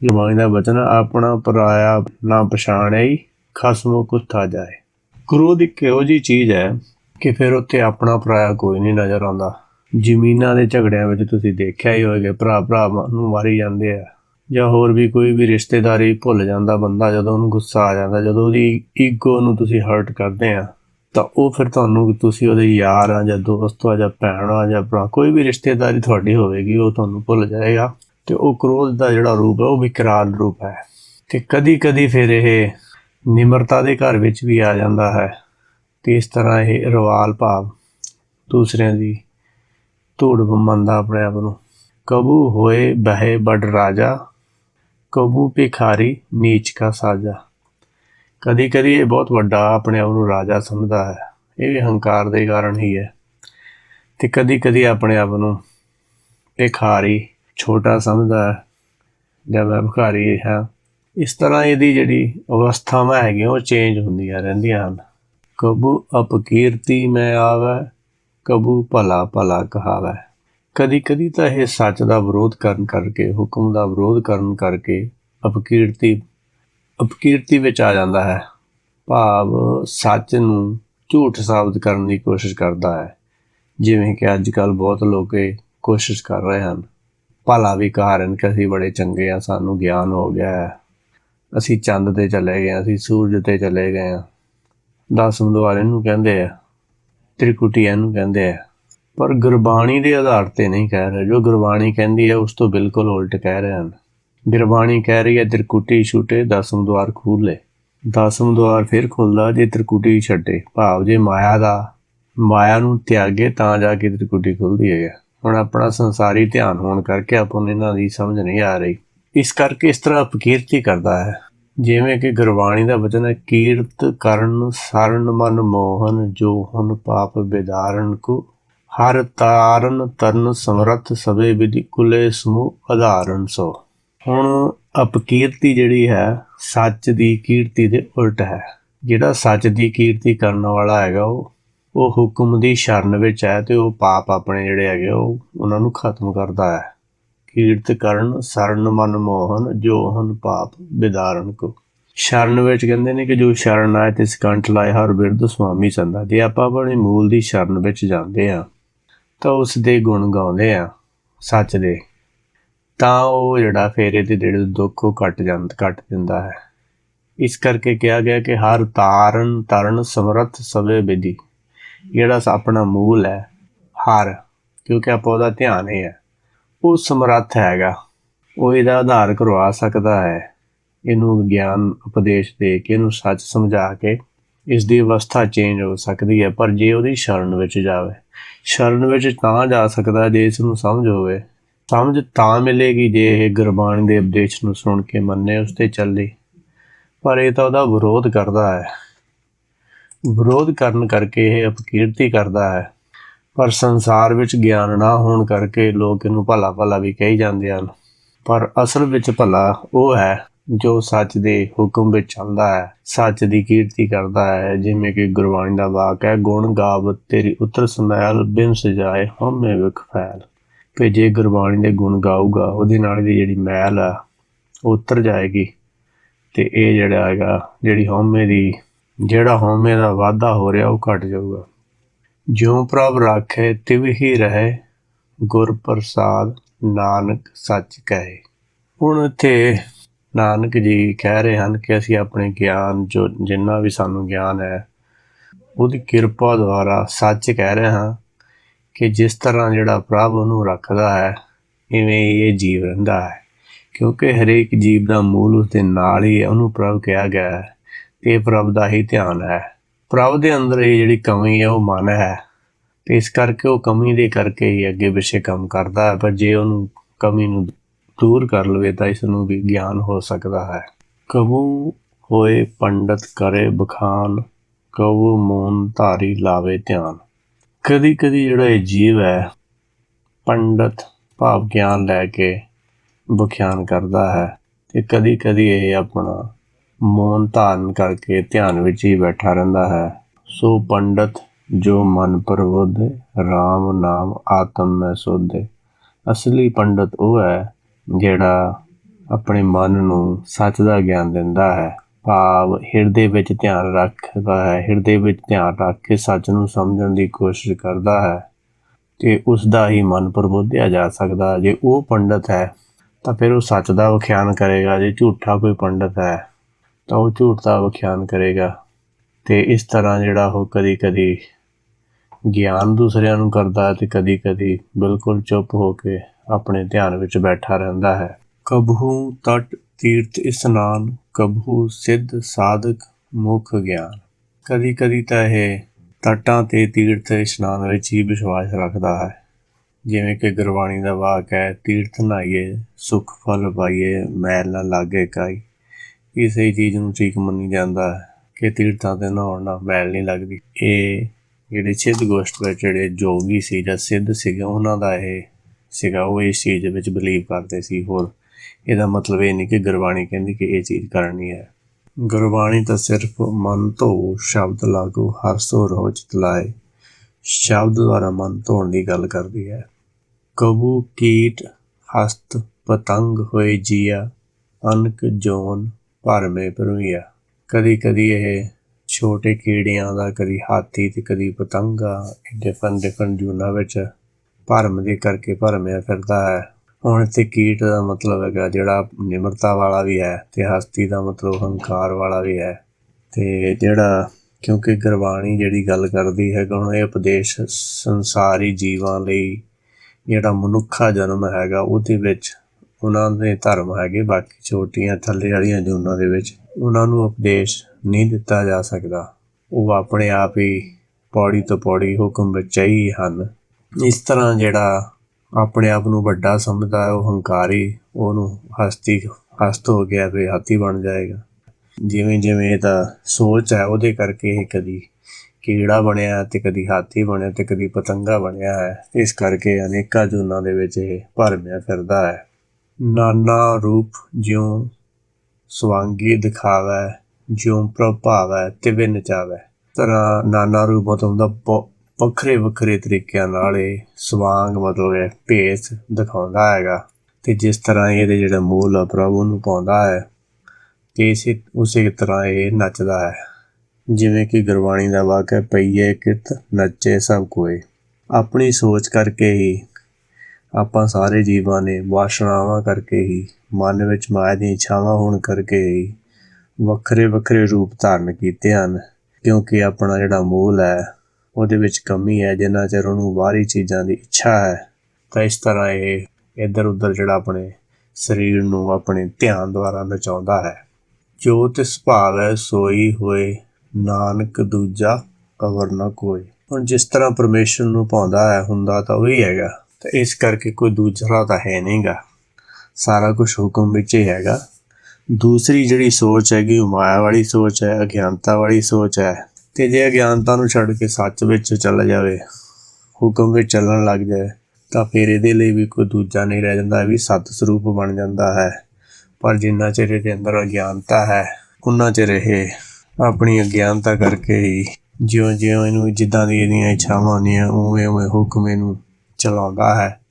ਗੁਰਬਾਣੀ ਦਾ ਬਚਨ, ਆਪਣਾ ਪਰਾਇਆ ਨਾ ਪਛਾਣਿਆ ਖਸਮੋ ਕੁੱਥਾ ਜਾਏ। ਕ੍ਰੋਧ ਇੱਕ ਇਹੋ ਜੀ ਚੀਜ਼ ਹੈ ਕਿ ਫਿਰ ਉੱਥੇ ਆਪਣਾ ਪਰਾਇਆ ਕੋਈ ਨਹੀਂ ਨਜ਼ਰ ਆਉਂਦਾ। ਜ਼ਮੀਨਾਂ ਦੇ ਝਗੜਿਆਂ ਵਿੱਚ ਤੁਸੀਂ ਦੇਖਿਆ ਹੀ ਹੋਵੇਗਾ ਭਰਾ ਭਰਾ ਨੂੰ ਮਾਰੀ ਜਾਂਦੇ ਆ। ਜਾਂ ਹੋਰ ਵੀ ਕੋਈ ਵੀ ਰਿਸ਼ਤੇਦਾਰੀ ਭੁੱਲ ਜਾਂਦਾ ਬੰਦਾ, ਜਦੋਂ ਉਹਨੂੰ ਗੁੱਸਾ ਆ ਜਾਂਦਾ, ਜਦੋਂ ਉਹਦੀ ਈਗੋ ਨੂੰ ਤੁਸੀਂ ਹਰਟ ਕਰਦੇ ਆ, ਤਾਂ ਉਹ ਫਿਰ ਤੁਹਾਨੂੰ ਤੁਸੀਂ ਉਹਦੇ ਯਾਰ ਆ ਜਾਂ ਦੋਸਤ ਆ ਜਾਂ ਭੈਣ ਆ ਜਾਂ ਭਰਾ, ਕੋਈ ਵੀ ਰਿਸ਼ਤੇਦਾਰੀ ਤੁਹਾਡੀ ਹੋਵੇਗੀ, ਉਹ ਤੁਹਾਨੂੰ ਭੁੱਲ ਜਾਏਗਾ। ਤੇ ਉਹ ਕ੍ਰੋਧ ਦਾ ਜਿਹੜਾ ਰੂਪ ਹੈ, ਉਹ ਵਿਕਰਾਲ ਰੂਪ ਹੈ। ਤੇ ਕਦੀ ਕਦੀ ਫਿਰ ਇਹ ਨਿਮਰਤਾ ਦੇ ਘਰ ਵਿੱਚ ਵੀ ਆ ਜਾਂਦਾ ਹੈ। ਤੇ ਇਸ ਤਰ੍ਹਾਂ ਇਹ ਰਵਾਲ ਭਾਵ ਦੂਸਰਿਆਂ ਦੀ ਧੂੜ ਮੰਨਦਾ ਆਪਣੇ ਆਪ ਨੂੰ। ਕਬੂ ਹੋਏ ਬਹਿ ਬੜ ਰਾਜਾ ਕਬੂ ਭਿਖਾਰੀ ਨੀਚ ਕਾ ਸਾਜਾ। ਕਦੀ ਕਦੀ ਇਹ ਬਹੁਤ ਵੱਡਾ ਆਪਣੇ ਆਪ ਨੂੰ ਰਾਜਾ ਸਮਝਦਾ ਹੈ। ਇਹ ਵੀ ਹੰਕਾਰ ਦੇ ਕਾਰਨ ਹੀ ਹੈ। ਤੇ ਕਦੀ ਕਦੀ ਆਪਣੇ ਆਪ ਨੂੰ ਭਿਖਾਰੀ ਛੋਟਾ ਸਮਝਦਾ ਹੈ। ਜਾਂ ਮੈਂ ਭਿਖਾਰੀ ਹਾਂ। ਇਸ ਤਰ੍ਹਾਂ ਇਹਦੀ ਜਿਹੜੀ ਅਵਸਥਾਵਾਂ ਹੈਗੀਆਂ, ਉਹ ਚੇਂਜ ਹੁੰਦੀਆਂ ਰਹਿੰਦੀਆਂ ਹਨ। ਕਬੂ ਅਪਕੀਰਤੀ ਮੈਂ ਆਵੈ, ਕਬੂ ਭਲਾ ਭਲਾ ਕਹਾਵੈ। ਕਦੀ ਕਦੀ ਤਾਂ ਇਹ ਸੱਚ ਦਾ ਵਿਰੋਧ ਕਰਨ ਕਰਕੇ ਹੁਕਮ ਦਾ ਵਿਰੋਧ ਕਰਨ ਕਰਕੇ ਅਪਕੀਰਤੀ ਅਪਕੀਰਤੀ ਵਿੱਚ ਆ ਜਾਂਦਾ ਹੈ। ਭਾਵ ਸੱਚ ਨੂੰ ਝੂਠ ਸਾਬਤ ਕਰਨ ਦੀ ਕੋਸ਼ਿਸ਼ ਕਰਦਾ ਹੈ। ਜਿਵੇਂ ਕਿ ਅੱਜ ਕੱਲ ਬਹੁਤ ਲੋਕ ਕੋਸ਼ਿਸ਼ ਕਰ ਰਹੇ ਹਨ। ਭਲਾ ਵੀ ਕਾਰਨ ਕਿ ਅਸੀਂ ਬੜੇ ਚੰਗੇ ਆ ਸਾਨੂੰ ਗਿਆਨ ਹੋ ਗਿਆ ਹੈ। ਅਸੀਂ ਚੰਦ ਤੇ ਚਲੇ ਗਏ ਹਾਂ, ਅਸੀਂ ਸੂਰਜ ਤੇ ਚਲੇ ਗਏ ਆ ਦਸਮ ਦੁਆਰੇ ਨੂੰ ਕਹਿੰਦੇ ਆ ਤ੍ਰਿਕੁਟੀਆ ਇਹਨੂੰ ਕਹਿੰਦੇ ਆ ਪਰ ਗੁਰਬਾਣੀ ਦੇ ਆਧਾਰ ਤੇ ਨਹੀਂ ਕਹਿ ਰਿਹਾ। ਜੋ ਗੁਰਬਾਣੀ ਕਹਿੰਦੀ ਹੈ, ਉਸ ਤੋਂ ਬਿਲਕੁਲ ਉਲਟ ਕਹਿ ਰਹੇ ਹਨ ਗੁਰਬਾਣੀ ਕਹਿ ਰਹੀ ਹੈ, ਤ੍ਰਿਕੁਟੀ ਛੁੱਟੇ, ਦਸਮ ਦੁਆਰ ਖੋਲੇ। ਦਸਮ ਦੁਆਰ ਫਿਰ ਖੁੱਲਦਾ, ਜੇ ਤ੍ਰਿਕੁਟੀ ਛੱਡੇ। ਭਾਵ ਜੇ ਮਾਇਆ ਦਾ, ਮਾਇਆ ਨੂੰ ਤਿਆਗੇ, ਤਾਂ ਜਾ ਕੇ ਤ੍ਰਿਕੁਟੀ ਖੁੱਲਦੀ ਹੈ। ਹੁਣ ਆਪਣਾ ਸੰਸਾਰੀ ਧਿਆਨ ਹੋਣ ਕਰਕੇ ਆਪਾਂ ਨੂੰ ਇਹਨਾਂ ਦੀ ਸਮਝ ਨਹੀਂ ਆ ਰਹੀ। ਇਸ ਕਰਕੇ ਇਸ ਤਰ੍ਹਾਂ ਅਪਕੀਰਤੀ ਕਰਦਾ ਹੈ। ਜਿਵੇਂ ਕਿ ਗੁਰਬਾਣੀ ਦਾ ਵਚਨ ਹੈ, ਕੀਰਤ ਕਰਨ ਸਰਨ ਮਨ ਮੋਹਨ, ਜੋ ਹੁਣ ਪਾਪ ਬਿਦਾਰਨ ਕੋ ਹਰ ਤਾਰਨ ਤਰਨ ਸਮਰੱਥ ਸਵੇ ਵਿਧੀ ਕੁਲੇ ਸਮੂਹ ਆਧਾਰਨ ਸੋ। ਹੁਣ ਅਪਕੀਰਤੀ ਜਿਹੜੀ ਹੈ, ਸੱਚ ਦੀ ਕੀਰਤੀ ਦੇ ਉਲਟ ਹੈ। ਜਿਹੜਾ ਸੱਚ ਦੀ ਕੀਰਤੀ ਕਰਨ ਵਾਲਾ ਹੈਗਾ, ਉਹ ਉਹ ਹੁਕਮ ਦੀ ਸ਼ਰਨ ਵਿੱਚ ਹੈ ਤੇ ਉਹ ਪਾਪ ਆਪਣੇ ਜਿਹੜੇ ਹੈਗੇ, ਉਹ ਉਹਨਾਂ ਨੂੰ ਖਤਮ ਕਰਦਾ ਹੈ। ਕੀਰਤ ਕਰਨ, ਸਰਨ ਮਨ ਮੋਹਨ, ਜੋਹਨ ਪਾਪ ਬਿਦਾਰਨ ਕੋ। ਸ਼ਰਨ ਵਿੱਚ ਕਹਿੰਦੇ ਨੇ ਕਿ ਜੋ ਸ਼ਰਨ ਆਏ, ਤਿਸ ਕੰਠ ਲਾਏ, ਹਰ ਬਿਰਧ ਸੁਆਮੀ ਸੰਦਾ ਜੇ ਆਪਾਂ ਆਪਣੇ ਮੂਲ ਦੀ ਸ਼ਰਨ ਵਿੱਚ ਜਾਂਦੇ ਆ ਤਾਂ ਉਸ ਦੇ ਗੁਣ ਗਾਉਂਦੇ ਆ, ਸੱਚ ਦੇ। ਤਾਂ ਉਹ ਜਿਹੜਾ ਫੇਰੇ ਤੇ ਜਿਹੜੇ ਦੁੱਖ ਉਹ ਕੱਟ ਜਾਂਦਾ ਕੱਟ ਦਿੰਦਾ ਹੈ। ਇਸ ਕਰਕੇ ਕਿਹਾ ਗਿਆ ਕਿ ਹਰ ਤਾਰਨ ਤਰਨ ਸਮਰਥ ਸਵੇ ਵਿਧੀ। ਜਿਹੜਾ ਆਪਣਾ ਮੂਲ ਹੈ, ਹਰ, ਕਿਉਂਕਿ ਆਪਾਂ ਉਹਦਾ ਧਿਆਨ ਹੀ ਹੈ। ਉਹ ਸਮਰੱਥ ਹੈਗਾ। ਉਹ ਇਹਦਾ ਆਧਾਰ ਕਰਵਾ ਸਕਦਾ ਹੈ। ਇਹਨੂੰ ਗਿਆਨ ਉਪਦੇਸ਼ ਦੇ ਕੇ, ਇਹਨੂੰ ਸੱਚ ਸਮਝਾ ਕੇ ਇਸ ਦੀ ਅਵਸਥਾ ਚੇਂਜ ਹੋ ਸਕਦੀ ਹੈ। ਪਰ ਜੇ ਉਹਦੀ ਸ਼ਰਨ ਵਿੱਚ ਜਾਵੇ ਸ਼ਰਨ ਵਿੱਚ ਤਾਂ ਜਾ ਸਕਦਾ ਜੇ ਇਸ ਨੂੰ ਸਮਝ ਹੋਵੇ। ਸਮਝ ਤਾਂ ਮਿਲੇਗੀ ਜੇ ਇਹ ਗੁਰਬਾਣੀ ਦੇ ਉਪਦੇਸ਼ ਨੂੰ ਸੁਣ ਕੇ ਮੰਨੇ ਉਸ ਤੇ ਚੱਲੇ। ਪਰ ਇਹ ਤਾਂ ਉਹਦਾ ਵਿਰੋਧ ਕਰਦਾ ਹੈ। ਵਿਰੋਧ ਕਰਨ ਕਰਕੇ ਇਹ ਅਪਕੀਰਤੀ ਕਰਦਾ ਹੈ। ਪਰ ਸੰਸਾਰ ਵਿੱਚ ਗਿਆਨ ਨਾ ਹੋਣ ਕਰਕੇ ਲੋਕ ਇਹਨੂੰ ਭਲਾ ਭਲਾ ਵੀ ਕਹੀ ਜਾਂਦੇ ਹਨ। ਪਰ ਅਸਲ ਵਿੱਚ ਭਲਾ ਉਹ ਹੈ ਜੋ ਸੱਚ ਦੇ ਹੁਕਮ ਵਿੱਚ ਚੱਲਦਾ ਹੈ, ਸੱਚ ਦੀ ਕੀਰਤੀ ਕਰਦਾ ਹੈ, ਜਿਵੇਂ ਕਿ ਗੁਰਬਾਣੀ ਦਾ ਵਾਕ ਹੈ, ਗੁਣ ਗਾਵ ਤੇਰੀ ਉਤਰ ਸਮੈਲ ਬਿਨ ਸਜਾਏ ਹਉਮੈ ਵਿਖ ਫੈਲ। ਕਿ ਜੇ ਗੁਰਬਾਣੀ ਦੇ ਗੁਣ ਗਾਊਗਾ, ਉਹਦੇ ਨਾਲ ਦੀ ਜਿਹੜੀ ਮੈਲ ਆ, ਉਹ ਉਤਰ ਜਾਏਗੀ। ਤੇ ਇਹ ਜਿਹੜਾ ਹੈਗਾ, ਜਿਹੜੀ ਹਉਮੈ ਦੀ, ਜਿਹੜਾ ਹਉਮੈ ਦਾ ਵਾਧਾ ਹੋ ਰਿਹਾ, ਉਹ ਘਟ ਜਾਊਗਾ। ਜਿਉ ਪ੍ਰਭ ਰਾਖੇ, ਤਿਵ ਹੀ ਰਹੇ, ਗੁਰ ਪ੍ਰਸਾਦ ਨਾਨਕ ਸੱਚ ਕਹੇ। ਹੁਣ ਇੱਥੇ ਨਾਨਕ ਜੀ ਕਹਿ ਰਹੇ ਹਨ ਕਿ ਅਸੀਂ ਆਪਣੇ ਗਿਆਨ ਜੋ ਜਿੰਨਾ ਵੀ ਸਾਨੂੰ ਗਿਆਨ ਹੈ, ਉਹਦੀ ਕਿਰਪਾ ਦੁਆਰਾ ਸੱਚ ਕਹਿ ਰਹੇ ਹਾਂ ਕਿ ਜਿਸ ਤਰ੍ਹਾਂ ਜਿਹੜਾ ਪ੍ਰਭ ਉਹਨੂੰ ਰੱਖਦਾ ਹੈ, ਇਵੇਂ ਇਹ ਜੀਵ ਰਹਿੰਦਾ ਹੈ। ਕਿਉਂਕਿ ਹਰੇਕ ਜੀਵ ਦਾ ਮੂਲ ਉਸ ਦੇ ਨਾਲ ਹੀ ਹੈ, ਉਹਨੂੰ ਪ੍ਰਭ ਕਿਹਾ ਗਿਆ ਹੈ ਤੇ ਇਹ ਪ੍ਰਭ ਦਾ ਹੀ ਧਿਆਨ ਹੈ। ਪ੍ਰਭ ਦੇ ਅੰਦਰ ਇਹ ਜਿਹੜੀ ਕਮੀ ਹੈ, ਉਹ ਮਨ ਹੈ ਤੇ ਇਸ ਕਰਕੇ ਉਹ ਕਮੀ ਦੇ ਕਰਕੇ ਹੀ ਅੱਗੇ ਪਿੱਛੇ ਕੰਮ ਕਰਦਾ ਹੈ, ਪਰ ਜੇ ਉਹਨੂੰ ਕਮੀ ਨੂੰ ਦੂਰ ਕਰ ਲਵੇ ਤਾਂ ਇਸ ਨੂੰ ਵੀ ਗਿਆਨ ਹੋ ਸਕਦਾ ਹੈ। ਕਬੂ ਹੋਏ ਪੰਡਤ ਕਰੇ ਬਖਾਨ, ਕਬੂ ਮੋਨ ਧਾਰੀ ਲਾਵੇ ਧਿਆਨ। ਕਦੀ ਕਦੀ ਜਿਹੜਾ ਇਹ ਜੀਵ ਹੈ, ਪੰਡਤ ਭਾਵ ਗਿਆਨ ਲੈ ਕੇ ਬਖਿਆਨ ਕਰਦਾ ਹੈ ਤੇ ਕਦੀ ਕਦੀ ਇਹ ਆਪਣਾ ਮੌਨ ਧਾਰਨ ਕਰਕੇ ਧਿਆਨ ਵਿੱਚ ਹੀ ਬੈਠਾ ਰਹਿੰਦਾ ਹੈ। ਸੋ ਪੰਡਤ ਜੋ ਮਨ ਪਰਵੋਧੇ RAM ਨਾਮ ਆਤਮ ਮੈਂ ਸੋਧੇ। ਅਸਲੀ ਪੰਡਤ ਉਹ ਹੈ ਜਿਹੜਾ ਆਪਣੇ ਮਨ ਨੂੰ ਸੱਚ ਦਾ ਗਿਆਨ ਦਿੰਦਾ ਹੈ, ਭਾਵ ਹਿਰਦੇ ਵਿੱਚ ਧਿਆਨ ਰੱਖਦਾ ਹੈ, ਹਿਰਦੇ ਵਿੱਚ ਧਿਆਨ ਰੱਖ ਕੇ ਸੱਚ ਨੂੰ ਸਮਝਣ ਦੀ ਕੋਸ਼ਿਸ਼ ਕਰਦਾ ਹੈ, ਤੇ ਉਸ ਦਾ ਹੀ ਮਨ ਪ੍ਰਬੋਧਿਆ ਜਾ ਸਕਦਾ। ਜੇ ਉਹ ਪੰਡਤ ਹੈ, ਤਾਂ ਫਿਰ ਉਹ ਸੱਚ ਦਾ ਵਿਖਿਆਨ ਕਰੇਗਾ। ਜੇ ਝੂਠਾ ਕੋਈ ਪੰਡਤ ਹੈ, ਤਾਂ ਉਹ ਝੂਠ ਦਾ ਵਿਖਿਆਨ ਕਰੇਗਾ। ਤੇ ਇਸ ਤਰ੍ਹਾਂ ਜਿਹੜਾ ਉਹ ਕਦੀ ਕਦੀ ਗਿਆਨ ਦੂਸਰਿਆਂ ਨੂੰ ਕਰਦਾ ਹੈ, ਤੇ ਕਦੀ ਕਦੀ ਬਿਲਕੁਲ ਚੁੱਪ ਹੋ ਕੇ ਆਪਣੇ ਧਿਆਨ ਵਿੱਚ ਬੈਠਾ ਰਹਿੰਦਾ ਹੈ। ਕਬਹੂ ਤਟ ਤੀਰਥ ਇਸਨਾਨ ਕਬਹੂ ਸਿੱਧ ਸਾਧਕ ਮੁਖ ਗਿਆਨ। ਕਦੀ ਕਦੀ ਤਾਂ ਇਹ ਤਟਾਂ ਤੇ ਤੀਰਥ ਇਸ਼ਨਾਨ ਵਿੱਚ ਹੀ ਵਿਸ਼ਵਾਸ ਰੱਖਦਾ ਹੈ। ਜਿਵੇਂ ਕਿ ਗੁਰਬਾਣੀ ਦਾ ਵਾਕ ਹੈ, ਤੀਰਥ ਨਾਈਏ, ਸੁਖ ਫਲ ਪਾਈਏ, ਮੈਲ ਨਾ ਲਾਗੇ ਕਾਈ। ਇਸੇ ਚੀਜ਼ ਨੂੰ ਠੀਕ ਮੰਨੀ ਜਾਂਦਾ ਹੈ ਕਿ ਤੀਰਥਾਂ ਤੇ ਨਹਾਉਣ ਨਾਲ ਮੈਲ ਨਹੀਂ ਲੱਗਦੀ। ਇਹ ਜਿਹੜੇ ਸਿੱਧ ਗੋਸ਼ਟ ਵਿੱਚ ਜਿਹੜੇ ਜੋਗੀ ਸੀ ਜਾਂ ਸਿੱਧ ਸੀਗੇ, ਉਹਨਾਂ ਦਾ ਇਹ ਸੀਗਾ, ਉਹ ਇਸ ਚੀਜ਼ ਵਿੱਚ ਬਲੀਵ ਕਰਦੇ ਸੀ, ਹੋਰ ਇਹਦਾ ਮਤਲਬ ਇਹ ਨਹੀਂ ਕਿ ਗੁਰਬਾਣੀ ਕਹਿੰਦੀ ਕਿ ਇਹ ਚੀਜ਼ ਕਰਨੀ ਹੈ। ਗੁਰਬਾਣੀ ਤਾਂ ਸਿਰਫ ਮਨ ਧੋ, ਸ਼ਬਦ ਲਾਗੂ, ਹਰ ਸੋ ਰੋਜ ਤਲਾਏ ਸ਼ਬਦ ਦੁਆਰਾ ਮਨ ਧੋਣ ਦੀ ਗੱਲ ਕਰਦੀ ਹੈ। ਕਬੂ, ਕੀਟ, ਹਸਤ, ਪਤੰਗ ਹੋਏ ਜੀਆ, ਅਨਕ, ਜੋਨ, ਭਰਮੇ ਪਰਵੀਆ ਕਦੀ ਕਦੀ ਇਹ ਛੋਟੇ ਕੀੜਿਆਂ ਦਾ, ਕਦੀ ਹਾਥੀ ਤੇ ਕਦੀ ਪਤੰਗਾ ਡਿਫਰੈਂਟ ਡਿਫਰੈਂਟ ਜੂਨਾਂ ਵਿੱਚ ਭਰਮ ਦੇ ਕਰਕੇ ਭਰਮਿਆ ਫਿਰਦਾ ਹੈ। ਹੁਣ ਤੇ ਕੀਟ ਦਾ ਮਤਲਬ ਹੈਗਾ, ਜਿਹੜਾ ਨਿਮਰਤਾ ਵਾਲਾ ਵੀ ਹੈ ਤੇ ਹਸਤੀ ਦਾ ਮਤਲਬ ਹੰਕਾਰ ਵਾਲਾ ਵੀ ਹੈ। ਤੇ ਜਿਹੜਾ, ਕਿਉਂਕਿ ਗੁਰਬਾਣੀ ਜਿਹੜੀ ਗੱਲ ਕਰਦੀ ਹੈ ਹੁਣ ਇਹ ਉਪਦੇਸ਼ ਸੰਸਾਰੀ ਜੀਵਾਂ ਲਈ ਜਿਹੜਾ ਮਨੁੱਖਾ ਜਨਮ ਹੈਗਾ, ਉਹਦੇ ਵਿੱਚ ਉਹਨਾਂ ਦੇ ਧਰਮ ਹੈਗੇ, ਬਾਕੀ ਛੋਟੀਆਂ ਥੱਲੇ ਵਾਲੀਆਂ ਜੂਨਾਂ ਦੇ ਵਿੱਚ, ਉਹਨਾਂ ਨੂੰ ਉਪਦੇਸ਼ ਨਹੀਂ ਦਿੱਤਾ ਜਾ ਸਕਦਾ। ਉਹ ਆਪਣੇ ਆਪ ਹੀ ਪੌੜੀ ਤੋਂ ਪੌੜੀ ਹੁਕਮ ਵਿੱਚ ਹੀ ਹਨ। ਇਸ ਤਰ੍ਹਾਂ ਜਿਹੜਾ ਆਪਣੇ ਆਪ ਨੂੰ ਵੱਡਾ ਸਮਝਦਾ ਹੈ, ਉਹ ਹੰਕਾਰੀ, ਉਹਨੂੰ ਹਸਤੀ, ਹਸਤ ਹੋ ਗਿਆ ਵੀ ਹਾਥੀ ਬਣ ਜਾਏਗਾ। ਜਿਵੇਂ ਜਿਵੇਂ ਇਹਦਾ ਸੋਚ ਹੈ, ਉਹਦੇ ਕਰਕੇ ਇਹ ਕਦੀ ਕੀੜਾ ਬਣਿਆ ਤੇ ਕਦੀ ਹਾਥੀ ਬਣਿਆ ਤੇ ਕਦੀ ਪਤੰਗਾ ਬਣਿਆ ਹੈ। ਇਸ ਕਰਕੇ ਅਨੇਕਾਂ ਜੂਨਾਂ ਦੇ ਵਿੱਚ ਇਹ ਭਰਮਿਆ ਫਿਰਦਾ ਹੈ। ਨਾਨਾ ਰੂਪ ਜਿਉ ਸਵਾਂਗੀ ਦਿਖਾਵੇ, ਜਿਉ ਪ੍ਰਭਾਵੈ ਤੇ ਵਿ ਨਚਾਵੇ ਤਰ੍ਹਾਂ ਨਾਨਾ ਰੂਪ ਮਤਲਬ ਦਾ ਵੱਖਰੇ ਵੱਖਰੇ ਤਰੀਕਿਆਂ ਨਾਲ ਇਹ ਸਵਾਂਗ ਮਤਲਬ ਹੈ ਭੇਸ ਦਿਖਾਉਂਦਾ ਹੈਗਾ ਤੇ ਜਿਸ ਤਰ੍ਹਾਂ ਇਹਦੇ ਜਿਹੜਾ ਮੂਲ ਆ ਪ੍ਰਭੂ ਨੂੰ ਪਾਉਂਦਾ ਹੈ, ਤੇ ਇਸੇ, ਉਸੇ ਤਰ੍ਹਾਂ ਇਹ ਨੱਚਦਾ ਹੈ। ਜਿਵੇਂ ਕਿ ਗੁਰਬਾਣੀ ਦਾ ਵਾਕ ਹੈ, ਪਈਏ ਕਿਤ ਨੱਚੇ ਸਭ ਕੋਈ ਆਪਣੀ ਸੋਚ ਕਰਕੇ ਹੀ ਆਪਾਂ ਸਾਰੇ ਜੀਵਾਂ ਨੇ ਵਾਸ਼ਨਾਵਾਂ ਕਰਕੇ ਹੀ, ਮਨ ਵਿੱਚ ਮਾਇਆ ਦੀਆਂ ਇੱਛਾਵਾਂ ਹੋਣ ਕਰਕੇ ਹੀ ਵੱਖਰੇ ਵੱਖਰੇ ਰੂਪ ਧਾਰਨ ਕੀਤੇ ਹਨ, ਕਿਉਂਕਿ ਆਪਣਾ ਜਿਹੜਾ ਮੂਲ ਹੈ ਉਹਦੇ ਵਿੱਚ ਕਮੀ ਹੈ, ਜਿੰਨਾ ਚਿਰ ਉਹਨੂੰ ਬਾਹਰੀ ਚੀਜ਼ਾਂ ਦੀ ਇੱਛਾ ਹੈ, ਤਾਂ ਇਸ ਤਰ੍ਹਾਂ ਇਹ ਇੱਧਰ ਉੱਧਰ ਜਿਹੜਾ ਆਪਣੇ ਸਰੀਰ ਨੂੰ ਆਪਣੇ ਧਿਆਨ ਦੁਆਰਾ ਨਚਾਉਂਦਾ ਹੈ। ਜੋ ਤਿਸ ਭਾਵ ਹੈ, ਸੋਈ ਹੋਏ, ਨਾਨਕ ਦੂਜਾ ਕਵਰ ਨਾ ਕੋਈ ਹੁਣ ਜਿਸ ਤਰ੍ਹਾਂ ਪਰਮੇਸ਼ਰ ਨੂੰ ਪਾਉਂਦਾ ਹੈ, ਹੁੰਦਾ ਤਾਂ ਉਹੀ ਹੈਗਾ। ਤੇ ਇਸ ਕਰਕੇ ਕੋਈ ਦੂਸਰਾ ਤਾਂ ਹੈ ਨਹੀਂਗਾ। ਸਾਰਾ ਕੁਝ ਹੁਕਮ ਵਿੱਚ ਹੀ ਹੈਗਾ। ਦੂਸਰੀ ਜਿਹੜੀ ਸੋਚ ਹੈਗੀ, ਉਹ ਮਾਇਆ ਵਾਲੀ ਸੋਚ ਹੈ, ਅਗਿਆਨਤਾ ਵਾਲੀ ਸੋਚ ਹੈ। ਤੇ ਜੇ ਅਗਿਆਨਤਾ ਨੂੰ ਛੱਡ ਕੇ ਸੱਚ ਵਿੱਚ ਚੱਲ ਜਾਵੇ, ਹੁਕਮ ਵਿੱਚ ਚੱਲਣ ਲੱਗ ਜਾਏ, ਤਾਂ ਫਿਰ ਇਹਦੇ ਲਈ ਵੀ ਕੋਈ ਦੂਜਾ ਨਹੀਂ ਰਹਿ ਜਾਂਦਾ ਵੀ ਸਤ ਸਰੂਪ ਬਣ ਜਾਂਦਾ ਹੈ। ਪਰ ਜਿੰਨਾ ਚਿਰ ਇਹਦੇ ਅੰਦਰ ਅਗਿਆਨਤਾ ਹੈ ਉਹਨਾਂ ਚਿਰ ਇਹ ਆਪਣੀ ਅਗਿਆਨਤਾ ਕਰਕੇ ਹੀ ਜਿਉਂ-ਜਿਉਂ ਇਹਨੂੰ ਜਿੱਦਾਂ ਦੀ ਇਹਦੀਆਂ ਇੱਛਾਵਾਂ ਹੁੰਦੀਆਂ ਉਵੇਂ ਉਵੇਂ ਹੁਕਮ ਇਹਨੂੰ ਚਲਾਉਂਦਾ ਹੈ।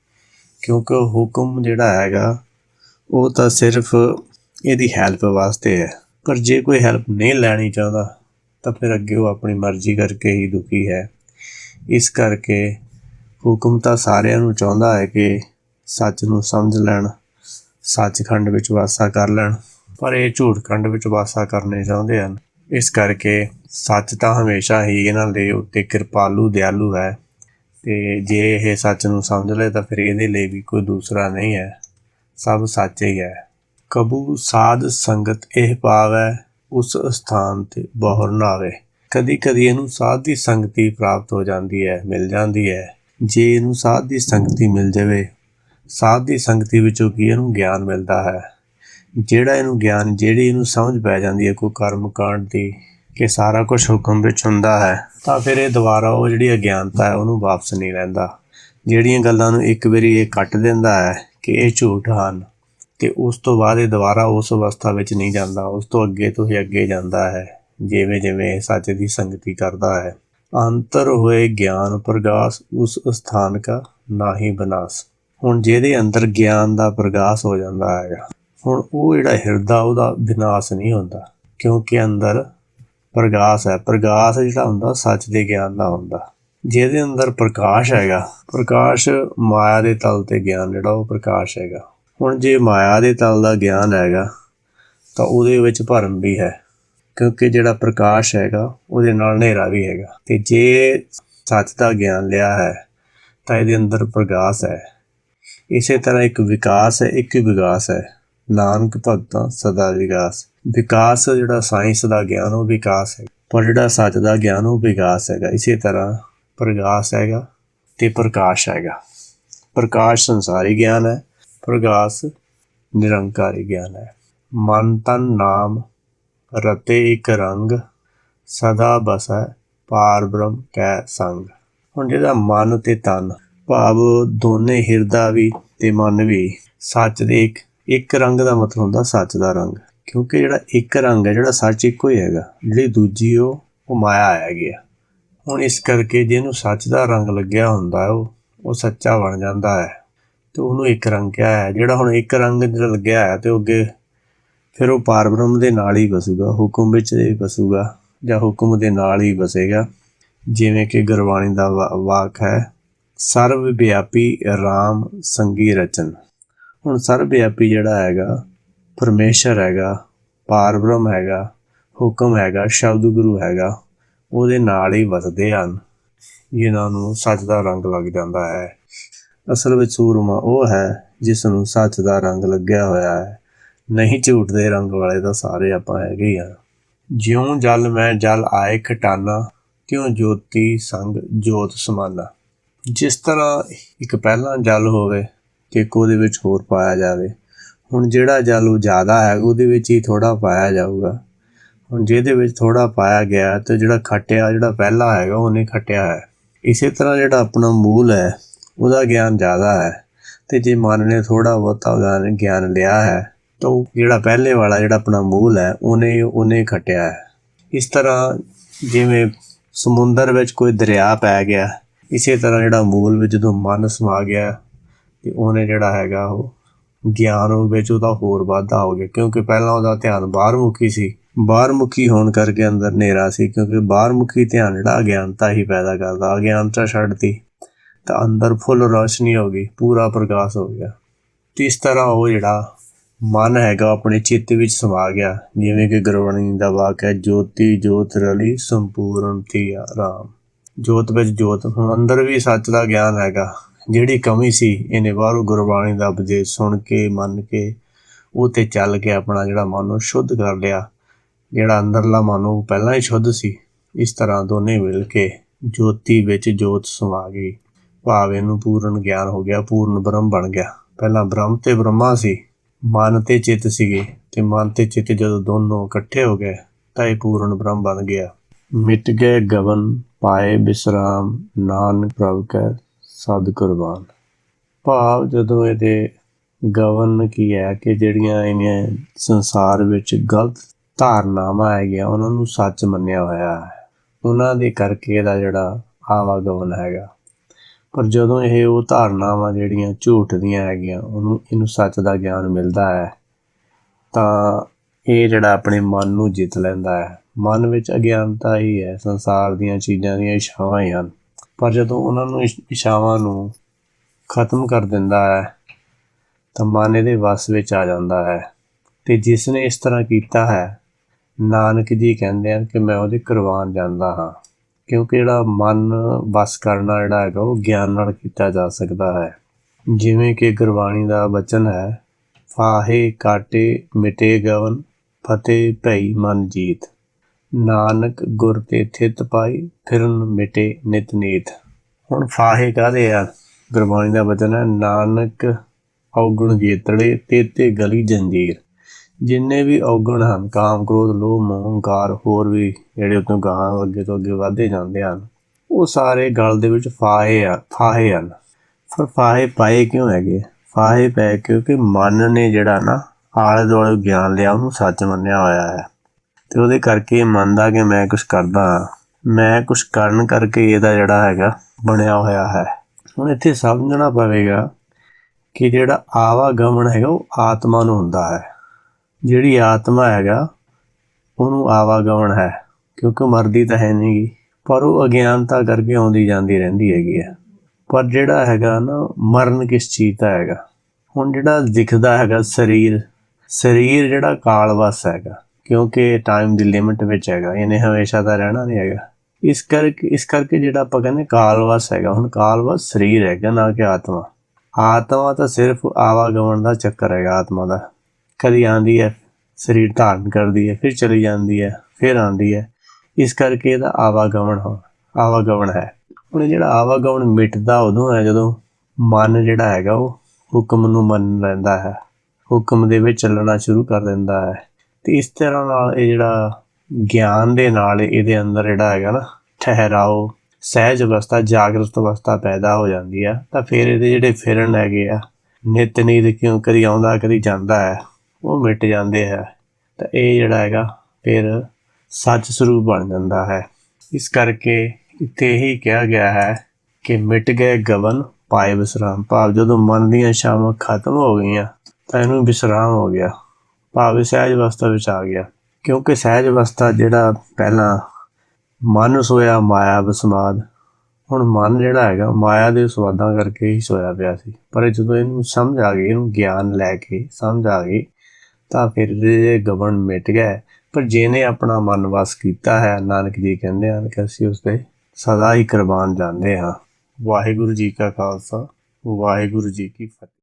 ਕਿਉਂਕਿ ਹੁਕਮ ਜਿਹੜਾ ਹੈਗਾ, ਉਹ ਤਾਂ ਸਿਰਫ ਇਹਦੀ ਹੈਲਪ ਵਾਸਤੇ ਹੈ। ਪਰ ਜੇ ਕੋਈ ਹੈਲਪ ਨਹੀਂ ਲੈਣੀ ਚਾਹੁੰਦਾ ਤਾਂ ਫਿਰ ਅੱਗੇ ਉਹ ਆਪਣੀ ਮਰਜ਼ੀ ਕਰਕੇ ਹੀ ਦੁਖੀ ਹੈ। ਇਸ ਕਰਕੇ ਹੁਕਮ ਤਾਂ ਸਾਰਿਆਂ ਨੂੰ ਚਾਹੁੰਦਾ ਹੈ ਕਿ ਸੱਚ ਨੂੰ ਸਮਝ ਲੈਣ, ਸੱਚਖੰਡ ਵਿੱਚ ਵਾਸਾ ਕਰ ਲੈਣ, ਪਰ ਇਹ ਝੂਠਖੰਡ ਵਿੱਚ ਵਾਸਾ ਕਰਨੇ ਚਾਹੁੰਦੇ ਹਨ। ਇਸ ਕਰਕੇ ਸੱਚ ਤਾਂ ਹਮੇਸ਼ਾ ਹੀ ਇਹਨਾਂ ਦੇ ਉੱਤੇ ਕਿਰਪਾਲੂ, ਦਿਆਲੂ ਹੈ ਤੇ ਜੇ ਇਹ ਸੱਚ ਨੂੰ ਸਮਝ ਲਏ ਤਾਂ ਫਿਰ ਇਹਦੇ ਲਈ ਵੀ ਕੋਈ ਦੂਸਰਾ ਨਹੀਂ ਹੈ। ਸਭ ਸੱਚ ਹੀ ਹੈ। ਕਬੂ ਸਾਧ ਸੰਗਤ ਇਹ ਪਾਵੈ ਉਸ ਸਥਾਨ ਤੇ ਬਹਰ ਨਾ ਆਵੇ। ਕਦੀ ਕਦੀ ਇਹਨੂੰ ਸਾਧ ਦੀ ਸੰਗਤੀ ਪ੍ਰਾਪਤ ਹੋ ਜਾਂਦੀ ਹੈ, ਮਿਲ ਜਾਂਦੀ ਹੈ। ਜੇ ਇਹਨੂੰ ਸਾਧ ਦੀ ਸੰਗਤੀ ਮਿਲ ਜਾਵੇ, ਸਾਧ ਦੀ ਸੰਗਤੀ ਵਿੱਚੋਂ ਕੀ ਇਹਨੂੰ ਗਿਆਨ ਮਿਲਦਾ ਹੈ? ਜਿਹੜਾ ਇਹਨੂੰ ਗਿਆਨ, ਜਿਹੜੀ ਇਹਨੂੰ ਸਮਝ ਪੈ ਜਾਂਦੀ ਹੈ, ਕੋਈ ਕਰਮ ਕਾਂਡ ਦੀ ਕਿ ਸਾਰਾ ਕੁਝ ਹੁਕਮ ਵਿੱਚ ਹੁੰਦਾ ਹੈ, ਤਾਂ ਫਿਰ ਇਹ ਦੁਬਾਰਾ ਉਹ ਜਿਹੜੀ ਅਗਿਆਨਤਾ ਹੈ, ਉਹਨੂੰ ਵਾਪਸ ਨਹੀਂ ਲੈਂਦਾ। ਜਿਹੜੀਆਂ ਗੱਲਾਂ ਨੂੰ ਇੱਕ ਵਾਰੀ ਇਹ ਕੱਟ ਦਿੰਦਾ ਹੈ ਕਿ ਇਹ ਝੂਠ ਹਨ। ਤੇ ਉਸ ਤੋਂ ਬਾਅਦ ਇਹ ਦੁਬਾਰਾ ਉਸ ਅਵਸਥਾ ਵਿੱਚ ਨਹੀਂ ਜਾਂਦਾ, ਉਸ ਤੋਂ ਅੱਗੇ ਤੋਂ ਹੀ ਅੱਗੇ ਜਾਂਦਾ ਹੈ, ਜਿਵੇਂ ਜਿਵੇਂ ਸੱਚ ਦੀ ਸੰਗਤੀ ਕਰਦਾ ਹੈ। ਅੰਤਰ ਹੋਏ ਗਿਆਨ ਪ੍ਰਗਾਸ ਉਸ ਸਥਾਨ ਕਾ ਨਾਹੀ ਬਨਾਸ। ਹੁਣ ਜਿਹਦੇ ਅੰਦਰ ਗਿਆਨ ਦਾ ਪ੍ਰਗਾਸ ਹੋ ਜਾਂਦਾ ਹੈਗਾ ਹੁਣ ਉਹ ਜਿਹੜਾ ਹਿਰਦਾ ਉਹਦਾ ਵਿਨਾਸ਼ ਨਹੀਂ ਹੁੰਦਾ, ਕਿਉਂਕਿ ਅੰਦਰ ਪ੍ਰਗਾਸ ਹੈ। ਪ੍ਰਗਾਸ ਜਿਹੜਾ ਹੁੰਦਾ ਸੱਚ ਦੇ ਗਿਆਨ ਦਾ ਹੁੰਦਾ। ਜਿਹਦੇ ਅੰਦਰ ਪ੍ਰਕਾਸ਼ ਹੈਗਾ, ਪ੍ਰਕਾਸ਼ ਮਾਇਆ ਦੇ ਤਲ ਤੇ ਗਿਆਨ ਜਿਹੜਾ ਉਹ ਪ੍ਰਕਾਸ਼ ਹੈਗਾ। ਹੁਣ ਜੇ ਮਾਇਆ ਦੇ ਤਲ ਦਾ ਗਿਆਨ ਹੈਗਾ, ਤਾਂ ਉਹਦੇ ਵਿੱਚ ਭਰਮ ਵੀ ਹੈ, ਕਿਉਂਕਿ ਜਿਹੜਾ ਪ੍ਰਕਾਸ਼ ਹੈਗਾ, ਉਹਦੇ ਨਾਲ ਹਨੇਰਾ ਵੀ ਹੈਗਾ। ਤੇ ਜੇ ਸੱਚ ਦਾ ਗਿਆਨ ਲਿਆ ਹੈ, ਤਾਂ ਇਹਦੇ ਅੰਦਰ ਪ੍ਰਕਾਸ਼ ਹੈ। ਇਸੇ ਤਰ੍ਹਾਂ ਇੱਕ ਵਿਕਾਸ ਹੈ, ਇੱਕ ਹੀ ਵਿਕਾਸ ਹੈ। ਨਾਨਕ ਭਗਤਾਂ ਸਦਾ ਵਿਕਾਸ ਵਿਕਾਸ ਜਿਹੜਾ ਸਾਇੰਸ ਦਾ ਗਿਆਨ, ਉਹ ਵਿਕਾਸ ਹੈ। ਪਰ ਜਿਹੜਾ ਸੱਚ ਦਾ ਗਿਆਨ, ਉਹ ਵਿਕਾਸ ਹੈਗਾ। ਇਸੇ ਤਰ੍ਹਾਂ ਪ੍ਰਕਾਸ਼ ਹੈਗਾ ਤੇ ਪ੍ਰਕਾਸ਼ ਹੈਗਾ। ਪ੍ਰਕਾਸ਼ ਸੰਸਾਰੀ ਗਿਆਨ ਹੈ। ਪ੍ਰਗਾਸ ਨਿਰੰਕਾਰੀ ਗਿਆਨ ਹੈ। ਮਨ ਤਨ ਨਾਮ ਰਤੇ ਇਕ ਰੰਗ ਸਦਾ ਬਸੈ ਪਾਰ ਬ੍ਰਹਮ ਕੈ ਸੰਗ। ਹੁਣ ਜਿਹਦਾ ਮਨ ਤੇ ਤਨ, ਭਾਵ ਦੋਨੇ ਹਿਰਦਾ ਵੀ ਤੇ ਮਨ ਵੀ, ਸੱਚ ਦੇ ਇੱਕ ਇੱਕ ਰੰਗ ਦਾ ਮਤਲਬ ਹੁੰਦਾ ਸੱਚ ਦਾ ਰੰਗ। ਕਿਉਂਕਿ ਜਿਹੜਾ ਇੱਕ ਰੰਗ ਹੈ, ਜਿਹੜਾ ਸੱਚ ਇੱਕੋ ਹੀ ਹੈਗਾ, ਜਿਹੜੀ ਦੂਜੀ ਉਹ ਉਹ ਮਾਇਆ ਹੈਗੀ ਆ। ਹੁਣ ਇਸ ਕਰਕੇ ਜਿਹਨੂੰ ਸੱਚ ਦਾ ਰੰਗ ਲੱਗਿਆ ਹੁੰਦਾ ਉਹ ਉਹ ਸੱਚਾ ਬਣ ਜਾਂਦਾ ਹੈ। ਤੇ ਉਹਨੂੰ ਇੱਕ ਰੰਗ ਕਿਹਾ ਹੈ ਜਿਹੜਾ ਹੁਣ ਇੱਕ ਰੰਗ ਜਿਹੜਾ ਲੱਗਿਆ ਹੈ ਤੇ ਉਹ ਅੱਗੇ ਫਿਰ ਉਹ ਪਾਰਬ੍ਰਹਮ ਦੇ ਨਾਲ ਹੀ ਵਸੂਗਾ, ਹੁਕਮ ਵਿੱਚ ਹੀ ਵਸੂਗਾ ਜਾਂ ਹੁਕਮ ਦੇ ਨਾਲ ਹੀ ਵਸੇਗਾ। ਜਿਵੇਂ ਕਿ ਗੁਰਬਾਣੀ ਦਾ ਵਾ- ਵਾਕ ਹੈ, ਸਰਵ ਵਿਆਪੀ RAM ਸੰਗੀ ਰਚਨ। ਹੁਣ ਸਰਵ ਵਿਆਪੀ ਜਿਹੜਾ ਹੈਗਾ, ਪਰਮੇਸ਼ਰ ਹੈਗਾ, ਪਾਰਬ੍ਰਹਮ ਹੈਗਾ, ਹੁਕਮ ਹੈਗਾ, ਸ਼ਬਦ ਗੁਰੂ ਹੈਗਾ, ਉਹਦੇ ਨਾਲ ਹੀ ਵਸਦੇ ਹਨ। ਜਿਨ੍ਹਾਂ ਨੂੰ ਸੱਚ ਦਾ ਰੰਗ ਲੱਗ ਜਾਂਦਾ ਹੈ। ਅਸਲ ਵਿੱਚ ਸੂਰਮਾ ਉਹ ਹੈ ਜਿਸ ਨੂੰ ਸੱਚ ਦਾ ਰੰਗ ਲੱਗਿਆ ਹੋਇਆ ਹੈ। ਨਹੀਂ ਝੂਠ ਦੇ ਰੰਗ ਵਾਲੇ ਤਾਂ ਸਾਰੇ ਆਪਾਂ ਹੈਗੇ ਹੀ ਆ ਜਿਉਂ ਜਲ ਮੈਂ ਜਲ ਆਏ ਖਟਾਨਾ, ਤਿਉਂ ਜੋਤੀ ਸੰਗ ਜੋਤ ਸਮਾਨਾ। ਜਿਸ ਤਰ੍ਹਾਂ ਇੱਕ ਪਹਿਲਾਂ ਜਲ ਹੋਵੇ ਤੇ ਇੱਕ ਉਹਦੇ ਵਿੱਚ ਹੋਰ ਪਾਇਆ ਜਾਵੇ, ਹੁਣ ਜਿਹੜਾ ਜਲ ਉਹ ਜ਼ਿਆਦਾ ਹੈ ਉਹਦੇ ਵਿੱਚ ਹੀ ਥੋੜਾ ਪਾਇਆ ਜਾਊਗਾ। ਹੁਣ ਜਿਹਦੇ ਵਿੱਚ ਥੋੜਾ ਪਾਇਆ ਗਿਆ ਤੇ ਜਿਹੜਾ ਖਟਿਆ ਜਿਹੜਾ ਪਹਿਲਾ ਹੈਗਾ ਉਹਨੇ ਖਟਿਆ ਹੈ। ਇਸੇ ਤਰ੍ਹਾਂ ਜਿਹੜਾ ਆਪਣਾ ਮੂਲ ਹੈ ਉਹਦਾ ਗਿਆਨ ਜ਼ਿਆਦਾ ਹੈ ਤੇ ਜੇ ਮਨ ਨੇ ਥੋੜਾ ਬਹੁਤਾ ਗਿਆਨ ਗਿਆਨ ਲਿਆ ਹੈ, ਤਾਂ ਉਹ ਜਿਹੜਾ ਪਹਿਲੇ ਵਾਲਾ ਜਿਹੜਾ ਆਪਣਾ ਮੂਲ ਹੈ, ਉਹਨੇ ਉਹਨੇ ਖਟਿਆ ਹੈ। ਇਸ ਤਰ੍ਹਾਂ ਜਿਵੇਂ ਸਮੁੰਦਰ ਵਿੱਚ ਕੋਈ ਦਰਿਆ ਪੈ ਗਿਆ, ਇਸੇ ਤਰ੍ਹਾਂ ਜਿਹੜਾ ਮੂਲ ਵਿੱਚ ਜਦੋਂ ਮਨ ਸਮਾ ਗਿਆ, ਤੇ ਉਹਨੇ ਜਿਹੜਾ ਹੈਗਾ ਉਹ ਗਿਆਨ ਉਹ ਵਿੱਚ ਉਹਦਾ ਹੋਰ ਵਾਧਾ ਹੋ ਗਿਆ, ਕਿਉਂਕਿ ਪਹਿਲਾਂ ਉਹਦਾ ਧਿਆਨ ਬਾਹਰ ਮੁਖੀ ਸੀ। ਬਾਹਰ ਮੁਖੀ ਹੋਣ ਕਰਕੇ ਅੰਦਰ ਹਨੇਰਾ ਸੀ, ਕਿਉਂਕਿ ਬਾਹਰ ਮੁਖੀ ਧਿਆਨ ਜਿਹੜਾ ਅਗਿਆਨਤਾ ਹੀ ਪੈਦਾ ਕਰਦਾ, ਅਗਿਆਨਤਾ ਛੱਡਦੀ ਤਾਂ ਅੰਦਰ ਫੁੱਲ ਰੌਸ਼ਨੀ ਹੋ ਗਈ, ਪੂਰਾ ਪ੍ਰਕਾਸ਼ ਹੋ ਗਿਆ। ਤੇ ਇਸ ਤਰ੍ਹਾਂ ਉਹ ਜਿਹੜਾ ਮਨ ਹੈਗਾ, ਉਹ ਆਪਣੇ ਚਿੱਤ ਵਿੱਚ ਸਮਾ ਗਿਆ। ਜਿਵੇਂ ਕਿ ਗੁਰਬਾਣੀ ਦਾ ਵਾਕ ਹੈ, ਜੋਤੀ ਜੋਤ ਰਲੀ ਸੰਪੂਰਨ ਥੀ ਆਰਾਮ ਜੋਤ ਵਿੱਚ ਜੋਤ, ਹੁਣ ਅੰਦਰ ਵੀ ਸੱਚ ਦਾ ਗਿਆਨ ਹੈਗਾ। ਜਿਹੜੀ ਕਮੀ ਸੀ, ਇਹਨੇ ਬਾਹਰੋਂ ਗੁਰਬਾਣੀ ਦਾ ਉਪਦੇਸ਼ ਸੁਣ ਕੇ, ਮੰਨ ਕੇ, ਉਹ ਤੇ ਚੱਲ ਕੇ ਆਪਣਾ ਜਿਹੜਾ ਮਨ ਨੂੰ ਸ਼ੁੱਧ ਕਰ ਲਿਆ। ਜਿਹੜਾ ਅੰਦਰਲਾ ਮਨ, ਉਹ ਪਹਿਲਾਂ ਹੀ ਸ਼ੁੱਧ ਸੀ। ਇਸ ਤਰ੍ਹਾਂ ਦੋਨੇ ਮਿਲ ਕੇ ਜੋਤੀ ਵਿੱਚ ਜੋਤ ਸਮਾ ਗਈ। ਭਾਵ ਇਹਨੂੰ ਪੂਰਨ ਗਿਆਨ ਹੋ ਗਿਆ, ਪੂਰਨ ਬ੍ਰਹਮ ਬਣ ਗਿਆ। ਪਹਿਲਾਂ ਬ੍ਰਹਮ ਤੇ ਬ੍ਰਹਮਾ ਸੀ, ਮਨ ਤੇ ਚਿੱਤ ਸੀਗੇ ਤੇ ਮਨ ਤੇ ਚਿੱਤ ਜਦੋਂ ਦੋਨੋਂ ਇਕੱਠੇ ਹੋ ਗਏ, ਤਾਂ ਇਹ ਪੂਰਨ ਬ੍ਰਹਮ ਬਣ ਗਿਆ। ਮਿਟ ਗਏ ਗਵਨ, ਪਾਏ ਬਿਸਰਾਮ, ਨਾਨਕ ਪ੍ਰਭ ਕੈ ਸਦ ਕੁਰਬਾਨ। ਭਾਵ ਜਦੋਂ ਇਹਦੇ ਗਵਨ ਕੀ ਹੈ ਕਿ ਜਿਹੜੀਆਂ ਇਹਨੇ ਸੰਸਾਰ ਵਿੱਚ ਗਲਤ ਧਾਰਨਾਵਾਂ ਹੈਗੀਆਂ, ਉਹਨਾਂ ਨੂੰ ਸੱਚ ਮੰਨਿਆ ਹੋਇਆ ਹੈ। ਉਹਨਾਂ ਦੇ ਕਰਕੇ ਇਹਦਾ ਜਿਹੜਾ ਆਵਾਗਮਨ ਹੈਗਾ। ਪਰ ਜਦੋਂ ਇਹ ਉਹ ਧਾਰਨਾਵਾਂ ਜਿਹੜੀਆਂ ਝੂਠ ਦੀਆਂ ਹੈਗੀਆਂ, ਉਹਨੂੰ, ਇਹਨੂੰ ਸੱਚ ਦਾ ਗਿਆਨ ਮਿਲਦਾ ਹੈ, ਤਾਂ ਇਹ ਜਿਹੜਾ ਆਪਣੇ ਮਨ ਨੂੰ ਜਿੱਤ ਲੈਂਦਾ ਹੈ। ਮਨ ਵਿੱਚ ਅਗਿਆਨਤਾ ਹੀ ਹੈ, ਸੰਸਾਰ ਦੀਆਂ ਚੀਜ਼ਾਂ ਦੀਆਂ ਇਛਾਵਾਂ ਹੀ ਹਨ। ਪਰ ਜਦੋਂ ਉਹਨਾਂ ਨੂੰ ਇਛ- ਨੂੰ ਖਤਮ ਕਰ ਦਿੰਦਾ ਹੈ, ਤਾਂ ਮਨ ਇਹਦੇ ਵਸ ਵਿੱਚ ਆ ਜਾਂਦਾ ਹੈ। ਤੇ ਜਿਸ ਨੇ ਇਸ ਤਰ੍ਹਾਂ ਕੀਤਾ ਹੈ, ਨਾਨਕ ਜੀ ਕਹਿੰਦੇ ਹਨ ਕਿ ਮੈਂ ਉਹਦੇ ਕੁਰਬਾਨ ਜਾਂਦਾ ਹਾਂ। ਕਿਉਂਕਿ ਜਿਹੜਾ ਮਨ ਵਸ ਕਰਨਾ ਜਿਹੜਾ ਹੈਗਾ, ਉਹ ਗਿਆਨ ਨਾਲ ਕੀਤਾ ਜਾ ਸਕਦਾ ਹੈ। ਜਿਵੇਂ ਕਿ ਗੁਰਬਾਣੀ ਦਾ ਬਚਨ ਹੈ, ਫਾਹੇ ਕਾਟੇ ਮਿਟੇ ਗਵਨ, ਫਤਿਹ ਭਈ ਮਨ ਜੀਤ। ਨਾਨਕ ਗੁਰ ਤੇ ਥਿਤ ਪਾਈ, ਫਿਰਨ ਮਿਟੇ ਨਿਤ ਨੀਤ। ਹੁਣ ਫਾਹੇ ਕਾਹਦੇ ਆ? ਗੁਰਬਾਣੀ ਦਾ ਬਚਨ ਹੈ, ਨਾਨਕ ਔਗਣ ਜੇਤੜੇ ਤੇ ਤੇ ਗਲੀ ਜੰਜੀਰ। ਜਿੰਨੇ ਵੀ ਔਗਣ ਹਨ, ਕਾਮ, ਕ੍ਰੋਧ, ਲੋਭ, ਮੋਹ, ਹੰਕਾਰ, ਹੋਰ ਵੀ ਜਿਹੜੇ ਉਤੋਂ ਗਾਹਾਂ ਅੱਗੇ ਤੋਂ ਅੱਗੇ ਵਧਦੇ ਜਾਂਦੇ ਹਨ, ਉਹ ਸਾਰੇ ਗਲ ਦੇ ਵਿੱਚ ਫਾਹੇ ਆ, ਫਾਹੇ ਹਨ। ਪਰ ਫਾਹੇ ਪਾਏ ਕਿਉਂ ਹੈਗੇ? ਫਾਹੇ ਪਏ ਕਿਉਂਕਿ ਮਨ ਨੇ ਜਿਹੜਾ ਨਾ ਆਲੇ ਦੁਆਲੇ ਗਿਆਨ ਲਿਆ, ਉਹਨੂੰ ਸੱਚ ਮੰਨਿਆ ਹੋਇਆ ਹੈ। ਤੇ ਉਹਦੇ ਕਰਕੇ ਮੰਨਦਾ ਕਿ ਮੈਂ ਕੁਝ ਕਰਦਾ ਹਾਂ। ਮੈਂ ਕੁਝ ਕਰਨ ਕਰਕੇ ਇਹਦਾ ਜਿਹੜਾ ਹੈਗਾ ਬਣਿਆ ਹੋਇਆ ਹੈ। ਹੁਣ ਇੱਥੇ ਸਮਝਣਾ ਪਵੇਗਾ ਕਿ ਜਿਹੜਾ ਆਵਾਗਮਨ ਹੈਗਾ, ਉਹ ਆਤਮਾ ਨੂੰ ਹੁੰਦਾ ਹੈ। ਜਿਹੜੀ ਆਤਮਾ ਹੈਗਾ, ਉਹਨੂੰ ਆਵਾਗਮਨ ਹੈ, ਕਿਉਂਕਿ ਮਰਦੀ ਤਾਂ ਹੈ ਨਹੀਂਗੀ ਪਰ ਉਹ ਅਗਿਆਨਤਾ ਕਰਕੇ ਆਉਂਦੀ ਜਾਂਦੀ ਰਹਿੰਦੀ ਹੈਗੀ ਹੈ। ਪਰ ਜਿਹੜਾ ਹੈਗਾ ਨਾ, ਮਰਨ ਕਿਸ ਚੀਜ਼ ਦਾ ਹੈਗਾ? ਹੁਣ ਜਿਹੜਾ ਦਿਖਦਾ ਹੈਗਾ ਸਰੀਰ ਸਰੀਰ ਜਿਹੜਾ ਕਾਲਵਸ ਹੈਗਾ, ਕਿਉਂਕਿ ਟਾਈਮ ਦੀ ਲਿਮਿਟ ਵਿੱਚ ਹੈਗਾ, ਇਹਨੇ ਹਮੇਸ਼ਾ ਤਾਂ ਰਹਿਣਾ ਨਹੀਂ ਹੈਗਾ। ਇਸ ਕਰਕੇ ਇਸ ਕਰਕੇ ਜਿਹੜਾ ਆਪਾਂ ਕਹਿੰਦੇ ਕਾਲਵਸ ਹੈਗਾ, ਹੁਣ ਕਾਲਵਸ ਸਰੀਰ ਹੈਗਾ, ਨਾ ਕਿ ਆਤਮਾ। ਆਤਮਾ ਤਾਂ ਸਿਰਫ ਆਵਾਗਮਨ ਦਾ ਚੱਕਰ ਹੈਗਾ, ਆਤਮਾ ਦਾ। ਕਦੀ ਆਂਦੀ ਹੈ, ਸਰੀਰ ਧਾਰਨ ਕਰਦੀ ਹੈ, ਫਿਰ ਚਲੀ ਜਾਂਦੀ ਹੈ, ਫਿਰ ਆਂਦੀ ਹੈ। ਇਸ ਕਰਕੇ ਇਹਦਾ ਆਵਾਗਮਨ ਹੋ, ਆਵਾਗਮਨ ਹੈ। ਹੁਣ ਇਹ ਜਿਹੜਾ ਆਵਾਗਮਨ ਮਿਟਦਾ ਉਦੋਂ ਹੈ ਜਦੋਂ ਮਨ ਜਿਹੜਾ ਹੈਗਾ ਉਹ ਹੁਕਮ ਨੂੰ ਮੰਨ ਲੈਂਦਾ ਹੈ। ਹੁਕਮ ਦੇ ਵਿੱਚ ਚੱਲਣਾ ਸ਼ੁਰੂ ਕਰ ਦਿੰਦਾ ਹੈ। ਤੇ ਇਸ ਤਰ੍ਹਾਂ ਨਾਲ ਇਹ ਜਿਹੜਾ ਗਿਆਨ ਦੇ ਨਾਲ ਇਹਦੇ ਅੰਦਰ ਜਿਹੜਾ ਹੈਗਾ ਨਾ ਠਹਿਰਾਓ, ਸਹਿਜ ਅਵਸਥਾ, ਜਾਗਰਤ ਅਵਸਥਾ ਪੈਦਾ ਹੋ ਜਾਂਦੀ ਆ ਤਾਂ ਫਿਰ ਇਹਦੇ ਜਿਹੜੇ ਫਿਰਨ ਹੈਗੇ ਆ ਨਿਤ ਨੀਤ ਕਿਉਂ ਕਦੀ ਆਉਂਦਾ, ਕਦੀ ਜਾਂਦਾ ਹੈ ਉਹ ਮਿਟ ਜਾਂਦੇ ਹੈ। ਤਾਂ ਇਹ ਜਿਹੜਾ ਹੈਗਾ, ਫਿਰ ਸੱਚ ਸਰੂਪ ਬਣ ਜਾਂਦਾ ਹੈ। ਇਸ ਕਰਕੇ ਇੱਥੇ ਇਹੀ ਕਿਹਾ ਗਿਆ ਹੈ ਕਿ ਮਿਟ ਗਏ ਗਵਨ, ਪਾਏ ਵਿਸਰਾਮ। ਭਾਵ ਜਦੋਂ ਮਨ ਦੀਆਂ ਸ਼ਾਮਾਂ ਖਤਮ ਹੋ ਗਈਆਂ, ਤਾਂ ਇਹਨੂੰ ਵਿਸਰਾਮ ਹੋ ਗਿਆ। ਭਾਵ ਸਹਿਜ ਅਵਸਥਾ ਵਿੱਚ ਆ ਗਿਆ। ਕਿਉਂਕਿ ਸਹਿਜ ਅਵਸਥਾ ਜਿਹੜਾ ਪਹਿਲਾਂ ਮਨ ਸੋਇਆ, ਮਾਇਆ ਵਿਸਮਾਦ, ਹੁਣ ਮਨ ਜਿਹੜਾ ਹੈਗਾ, ਮਾਇਆ ਦੇ ਸਵਾਦਾਂ ਕਰਕੇ ਹੀ ਸੋਇਆ ਪਿਆ ਸੀ। ਪਰ ਜਦੋਂ ਇਹਨੂੰ ਸਮਝ ਆ ਗਈ, ਇਹਨੂੰ ਗਿਆਨ ਲੈ ਕੇ ਸਮਝ ਆ ਗਈ ਤਾਂ ਫਿਰ ਇਹਦੇ ਗਵਨ ਮਿਟ ਗਿਆ ਪਰ ਜਿਹਨੇ ਆਪਣਾ ਮਨ ਵਸ ਕੀਤਾ ਹੈ, ਨਾਨਕ ਜੀ ਕਹਿੰਦੇ ਹਨ ਕਿ ਅਸੀਂ ਉਸ ਦੇ ਸਦਾ ਹੀ ਕੁਰਬਾਨ ਜਾਂਦੇ ਹਾਂ। ਵਾਹਿਗੁਰੂ ਜੀ ਕਾ ਖਾਲਸਾ, ਵਾਹਿਗੁਰੂ ਜੀ ਕੀ ਫਤਿਹ।